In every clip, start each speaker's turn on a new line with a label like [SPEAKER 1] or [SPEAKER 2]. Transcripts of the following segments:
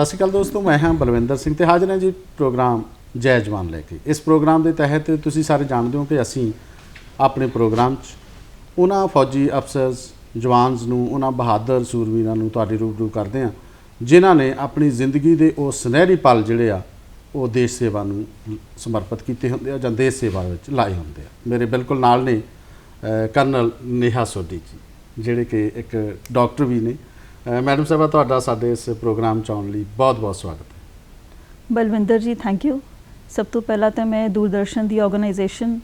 [SPEAKER 1] ਸਤਿ ਸ਼੍ਰੀ ਅਕਾਲ ਦੋਸਤੋ, ਮੈਂ ਹਾਂ ਬਲਵਿੰਦਰ ਸਿੰਘ ਤੇ ਹਾਜ਼ਰ ਹਾਂ ਜੀ ਪ੍ਰੋਗਰਾਮ ਜੈ ਜਵਾਨ ਲੈ ਕੇ। ਇਸ ਪ੍ਰੋਗਰਾਮ ਦੇ ਤਹਿਤ ਤੁਸੀਂ ਸਾਰੇ ਜਾਣਦੇ ਹੋ ਕਿ ਅਸੀਂ ਆਪਣੇ ਪ੍ਰੋਗਰਾਮ 'ਚ ਉਹਨਾਂ ਫੌਜੀ ਅਫਸਰਸ, ਜਵਾਨਸ ਨੂੰ, ਉਹਨਾਂ ਬਹਾਦਰ ਸੂਰਵੀਰਾਂ ਨੂੰ ਤੁਹਾਡੇ ਰੂਬਰੂ ਕਰਦੇ ਹਾਂ, ਜਿਨ੍ਹਾਂ ਨੇ ਆਪਣੀ ਜ਼ਿੰਦਗੀ ਦੇ ਉਹ ਸੁਨਹਿਰੀ ਪਲ ਜਿਹੜੇ ਆ, ਉਹ ਦੇਸ਼ ਸੇਵਾ ਨੂੰ ਸਮਰਪਿਤ ਕੀਤੇ ਹੁੰਦੇ ਆ ਜਾਂ ਦੇਸ਼ ਸੇਵਾ ਵਿੱਚ ਲਾਏ ਹੁੰਦੇ ਆ। ਮੇਰੇ ਬਿਲਕੁਲ ਨਾਲ ਨੇ ਕਰਨਲ ਨੇਹਾ ਸੋਢੀ ਜੀ, ਜਿਹੜੇ ਕਿ ਇੱਕ ਡਾਕਟਰ ਵੀ ਨੇ। ਮੈਡਮ ਸਾਹਿਬਾ ਤੁਹਾਡਾ ਸਾਡੇ ਇਸ ਪ੍ਰੋਗਰਾਮ ਚ ਆਉਣ ਲਈ ਬਹੁਤ-ਬਹੁਤ ਸਵਾਗਤ ਹੈ।
[SPEAKER 2] ਬਲਵਿੰਦਰ ਜੀ ਥੈਂਕ ਯੂ ਸਭ ਤੋਂ ਪਹਿਲਾਂ ਤਾਂ ਮੈਂ ਦੂਰਦਰਸ਼ਨ ਦੀ ਆਰਗੇਨਾਈਜੇਸ਼ਨ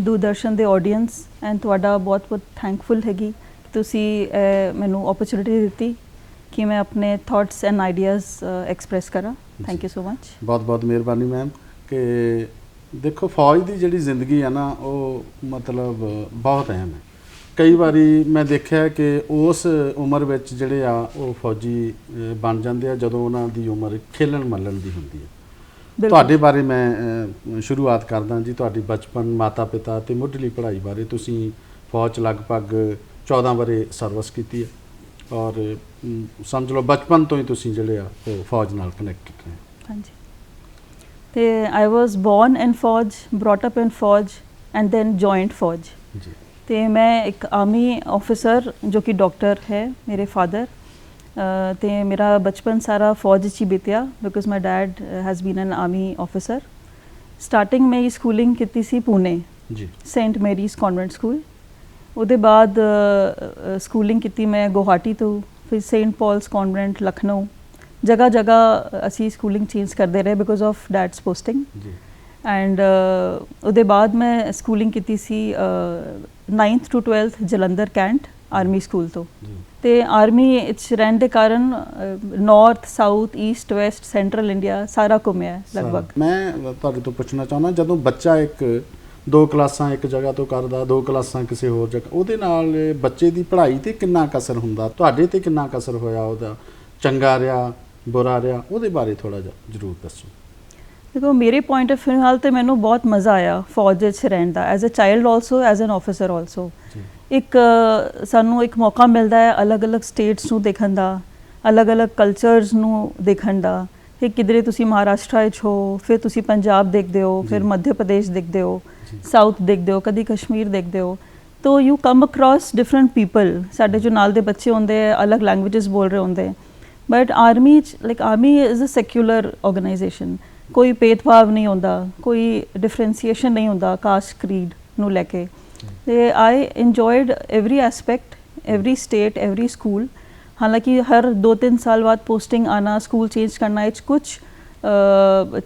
[SPEAKER 2] ਦੂਰਦਰਸ਼ਨ ਦੇ ਆਡੀਅנס ਐਂਡ ਤੁਹਾਡਾ ਬਹੁਤ-ਬਹੁਤ ਥੈਂਕਫੁਲ ਹੈਗੀ ਤੁਸੀਂ ਮੈਨੂੰ ਓਪਰਚੁਨਿਟੀ ਦਿੱਤੀ ਕਿ ਮੈਂ ਆਪਣੇ ਥਾਟਸ ਐਂਡ ਆਈਡੀਆਜ਼ ਐਕਸਪ੍ਰੈਸ ਕਰਾਂ। ਥੈਂਕ ਯੂ ਸੋ ਮੱਚ
[SPEAKER 1] ਬਹੁਤ-ਬਹੁਤ ਮਿਹਰਬਾਨੀ ਮੈਮ। ਕਿ ਦੇਖੋ ਫੌਜ ਦੀ ਜਿਹੜੀ ਜ਼ਿੰਦਗੀ ਹੈ ਨਾ ਉਹ ਮਤਲਬ ਬਹੁਤ ਅਹਿਮ ਹੈ। ਕਈ ਵਾਰੀ ਮੈਂ ਦੇਖਿਆ ਕਿ ਉਸ ਉਮਰ ਵਿੱਚ ਜਿਹੜੇ ਆ ਉਹ ਫੌਜੀ ਬਣ ਜਾਂਦੇ ਆ ਜਦੋਂ ਉਹਨਾਂ ਦੀ ਉਮਰ ਖੇਲਣ ਮੱਲਣ ਦੀ ਹੁੰਦੀ ਹੈ। ਤੁਹਾਡੇ ਬਾਰੇ ਮੈਂ ਸ਼ੁਰੂਆਤ ਕਰਦਾ ਜੀ ਤੁਹਾਡੀ ਬਚਪਨ ਮਾਤਾ ਪਿਤਾ ਤੇ ਮੁੱਢਲੀ ਪੜ੍ਹਾਈ ਬਾਰੇ। ਤੁਸੀਂ ਫੌਜ ਲਗਭਗ 14 ਬਾਰੇ ਸਰਵਿਸ ਕੀਤੀ ਹੈ। ਔਰ ਸਮਝ ਲਓ ਬਚਪਨ ਤੋਂ ਹੀ ਤੁਸੀਂ ਜਿਹੜੇ ਆ ਉਹ ਫੌਜ ਨਾਲ ਕਨੈਕਟਡ ਨੇ
[SPEAKER 2] ਹਾਂਜੀ। ਤੇ ਆਈ ਵਾਸ ਬੋਰਨ ਇਨ ਫੌਜ ਬ੍ਰੌਟ ਅਪ ਇਨ ਫੌਜ ਐਂਡ ਦੈਨ ਜੁਆਇੰਟ ਫੌਜ।
[SPEAKER 1] ਜੀ।
[SPEAKER 2] ਤੇ ਮੈਂ ਇੱਕ ਆਰਮੀ ਆਫੀਸਰ ਜੋ ਕਿ ਡਾਕਟਰ ਹੈ ਮੇਰੇ ਫਾਦਰ ਤੇ ਮੇਰਾ ਬਚਪਨ ਸਾਰਾ ਫੌਜ 'ਚ ਹੀ ਬੀਤਿਆ because my dad has been an army officer starting ਮੈਂ ਸਕੂਲਿੰਗ ਕੀਤੀ ਸੀ ਪੁਣੇ
[SPEAKER 1] ਜੀ।
[SPEAKER 2] ਸੇਂਟ ਮੈਰੀਜ਼ ਕਨਵੈਂਟ ਸਕੂਲ ਉਹਦੇ ਬਾਅਦ ਸਕੂਲਿੰਗ ਕੀਤੀ ਮੈਂ ਗੁਹਾਟੀ ਤੋਂ ਫਿਰ ਸੇਂਟ ਪਾਲਸ ਕਨਵੈਂਟ ਲਖਨਊ ਜਗ੍ਹਾ ਜਗ੍ਹਾ ਅਸੀਂ ਸਕੂਲਿੰਗ ਚੇਂਜ ਕਰਦੇ ਰਹੇ ਬਿਕਾਜ਼ ਆਫ ਡੈਡਸ ਪੋਸਟਿੰਗ
[SPEAKER 1] ਜੀ।
[SPEAKER 2] ਐਂਡ ਉਹਦੇ ਬਾਅਦ ਮੈਂ ਸਕੂਲਿੰਗ ਕੀਤੀ ਸੀ 9th to 12th Jalandhar cantt army school ਤੋਂ। ਤੇ ਆਰਮੀ ਵਿੱਚ ਰਹਿਣ ਦੇ ਕਾਰਨ north south east west central India ਸਾਰਾ ਘੁੰਮਿਆ ਲਗਭਗ।
[SPEAKER 1] ਮੈਂ ਤੁਹਾਡੇ ਤੋਂ ਪੁੱਛਣਾ ਚਾਹੁੰਦਾ ਜਦੋਂ ਬੱਚਾ ਇੱਕ ਦੋ ਕਲਾਸਾਂ ਇੱਕ ਜਗ੍ਹਾ ਤੋਂ ਕਰਦਾ ਦੋ ਕਲਾਸਾਂ ਕਿਸੇ ਹੋਰ ਜਗ੍ਹਾ ਉਹਦੇ ਨਾਲ ਬੱਚੇ ਦੀ ਪੜ੍ਹਾਈ ਤੇ ਕਿੰਨਾ ਕੁ ਅਸਰ ਹੁੰਦਾ? ਤੁਹਾਡੇ ਤੇ ਕਿੰਨਾ ਕੁ ਅਸਰ ਹੋਇਆ ਉਹਦਾ? ਚੰਗਾ ਰਿਹਾ ਬੁਰਾ ਰਿਹਾ? ਉਹਦੇ ਬਾਰੇ ਥੋੜਾ ਜਿਹਾ ਜ਼ਰੂਰ ਦੱਸੋ।
[SPEAKER 2] ਦੇਖੋ ਮੇਰੇ ਪੁਆਇੰਟ ਆਫ ਫਿਊ ਨਾਲ ਤੇ ਮੈਨੂੰ ਬਹੁਤ ਮਜ਼ਾ ਆਇਆ ਫੌਜ ਵਿੱਚ ਰਹਿਣ ਦਾ as a child also as an officer
[SPEAKER 1] also
[SPEAKER 2] ਇੱਕ ਸਾਨੂੰ ਇੱਕ ਮੌਕਾ ਮਿਲਦਾ ਹੈ ਅਲੱਗ-ਅਲੱਗ ਸਟੇਟਸ ਨੂੰ ਦੇਖਣ ਦਾ ਅਲੱਗ-ਅਲੱਗ ਕਲਚਰਸ ਨੂੰ ਦੇਖਣ ਦਾ ਕਿ ਕਿਧਰੇ ਤੁਸੀਂ ਮਹਾਰਾਸ਼ਟਰ ਵਿੱਚ ਹੋ ਫਿਰ ਤੁਸੀਂ ਪੰਜਾਬ ਦੇਖਦੇ ਹੋ ਫਿਰ। ਮੱਧ ਪ੍ਰਦੇਸ਼ ਦੇਖਦੇ ਹੋ। ਸਾਊਥ ਦੇਖਦੇ ਹੋ ਕਦੀ ਕਸ਼ਮੀਰ ਦੇਖਦੇ ਹੋ। ਤੋ you come across different people ਸਾਡੇ ਜੋ ਨਾਲ ਦੇ ਬੱਚੇ ਹੁੰਦੇ ਆ ਅਲੱਗ ਲੈਂਗੁਏਜਸ ਬੋਲ ਰਹੇ ਹੁੰਦੇ। But army like army is a secular organisation ਕੋਈ ਭੇਦਭਾਵ ਨਹੀਂ ਹੁੰਦਾ ਕੋਈ ਡਿਫਰੈਂਸੀਏਸ਼ਨ ਨਹੀਂ ਹੁੰਦਾ ਕਾਸਟ ਕਰੀਡ ਨੂੰ ਲੈ ਕੇ ਤੇ I enjoyed every aspect every state every school ਹਾਲਾਂਕਿ ਹਰ 2-3 ਸਾਲ ਬਾਅਦ ਪੋਸਟਿੰਗ ਆਣਾ ਸਕੂਲ ਚੇਂਜ ਕਰਨਾ ਵਿੱਚ ਕੁਝ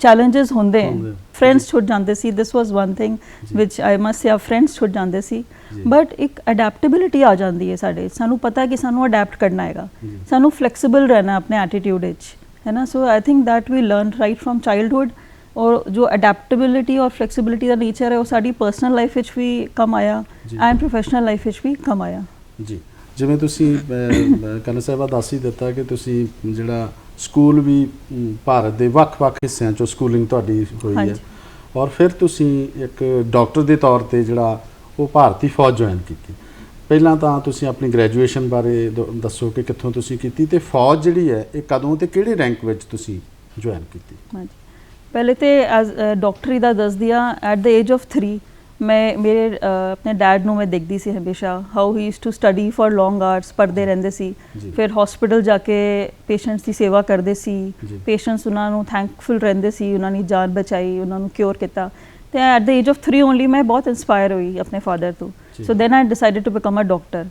[SPEAKER 2] ਚੈਲੰਜਸ ਹੁੰਦੇ। ਹਨ ਫਰੈਂਡਸ ਛੁੱਟ ਜਾਂਦੇ ਸੀ this was one thing. Which I must say friends ਛੁੱਟ ਜਾਂਦੇ ਸੀ। ਬਟ ਇੱਕ ਅਡੈਪਟੇਬਿਲਿਟੀ ਆ ਜਾਂਦੀ ਹੈ ਸਾਡੇ ਸਾਨੂੰ ਪਤਾ ਹੈ ਕਿ ਸਾਨੂੰ ਅਡੈਪਟ ਕਰਨਾ ਹੈਗਾ। ਸਾਨੂੰ ਫਲੈਕਸੀਬਲ ਰਹਿਣਾ ਆਪਣੇ ਐਟੀਟਿਊਡ ਵਿੱਚ ਹੈ ਨਾ so I think that we learn right from childhood ਔਰ ਜੋ ਅਡੈਪਟੇਬਿਲਿਟੀ ਔਰ ਫਲੈਕਸੀਬਿਲਿਟੀ ਦਾ ਨੇਚਰ ਹੈ ਉਹ ਸਾਡੀ ਪਰਸਨਲ ਲਾਈਫ ਵਿੱਚ ਵੀ ਕੰਮ ਆਇਆ। ਐਂਡ ਪ੍ਰੋਫੈਸ਼ਨਲ ਲਾਈਫ ਵਿੱਚ ਵੀ ਕੰਮ ਆਇਆ
[SPEAKER 1] ਜੀ ਜਿਵੇਂ ਤੁਸੀਂ ਕਨਰ ਸਾਹਿਬਾ ਦੱਸ ਹੀ ਦਿੱਤਾ ਕਿ ਤੁਸੀਂ ਜਿਹੜਾ ਸਕੂਲ ਵੀ ਭਾਰਤ ਦੇ ਵੱਖ-ਵੱਖ ਹਿੱਸਿਆਂ ਚੋਂ ਸਕੂਲਿੰਗ ਤੁਹਾਡੀ ਹੋਈ ਹੈ। ਔਰ ਫਿਰ ਤੁਸੀਂ ਇੱਕ ਡਾਕਟਰ ਦੇ ਤੌਰ ਤੇ ਜਿਹੜਾ ਉਹ ਭਾਰਤੀ ਫੌਜ ਜੁਆਇਨ ਕੀਤੀ ਪਹਿਲਾਂ ਤਾਂ ਤੁਸੀਂ ਆਪਣੀ ਗ੍ਰੈਜੂਏਸ਼ਨ ਬਾਰੇ ਦੱਸੋ ਕਿ ਕਿੱਥੋਂ ਤੁਸੀਂ ਕੀਤੀ ਤੇ ਫੌਜ ਜਿਹੜੀ ਹੈ ਇਹ ਕਦੋਂ ਤੇ ਕਿਹੜੇ ਰੈਂਕ ਵਿੱਚ ਤੁਸੀਂ ਜੁਆਇਨ ਕੀਤੀ
[SPEAKER 2] ਹਾਂਜੀ ਪਹਿਲੇ ਤੇ ਐਜ਼ ਡਾਕਟਰੀ ਦਾ ਦੱਸ ਦਿਆ ਐਟ ਦ ਏਜ ਆਫ 3 ਮੈਂ ਮੇਰੇ ਆਪਣੇ ਡੈਡ ਨੂੰ ਮੈਂ ਦੇਖਦੀ ਸੀ ਹਮੇਸ਼ਾ how he used to study for long hours ਪੜ੍ਹਦੇ ਰਹਿੰਦੇ ਸੀ। ਫਿਰ ਹਸਪੀਟਲ ਜਾ ਕੇ ਪੇਸ਼ੈਂਟਸ ਦੀ ਸੇਵਾ ਕਰਦੇ ਸੀ। ਪੇਸ਼ੈਂਟਸ ਉਹਨਾਂ ਨੂੰ ਥੈਂਕਫੁਲ ਰਹਿੰਦੇ ਸੀ ਉਹਨਾਂ ਨੇ ਜਾਨ ਬਚਾਈ ਉਹਨਾਂ ਨੂੰ ਕਿਉਰ ਕੀਤਾ ਤੇ at the age of 3 only ਮੈਂ ਬਹੁਤ ਇਨਸਪਾਇਰ ਹੋਈ ਆਪਣੇ ਫਾਦਰ ਤੋਂ। So then I decided to become a
[SPEAKER 1] doctor.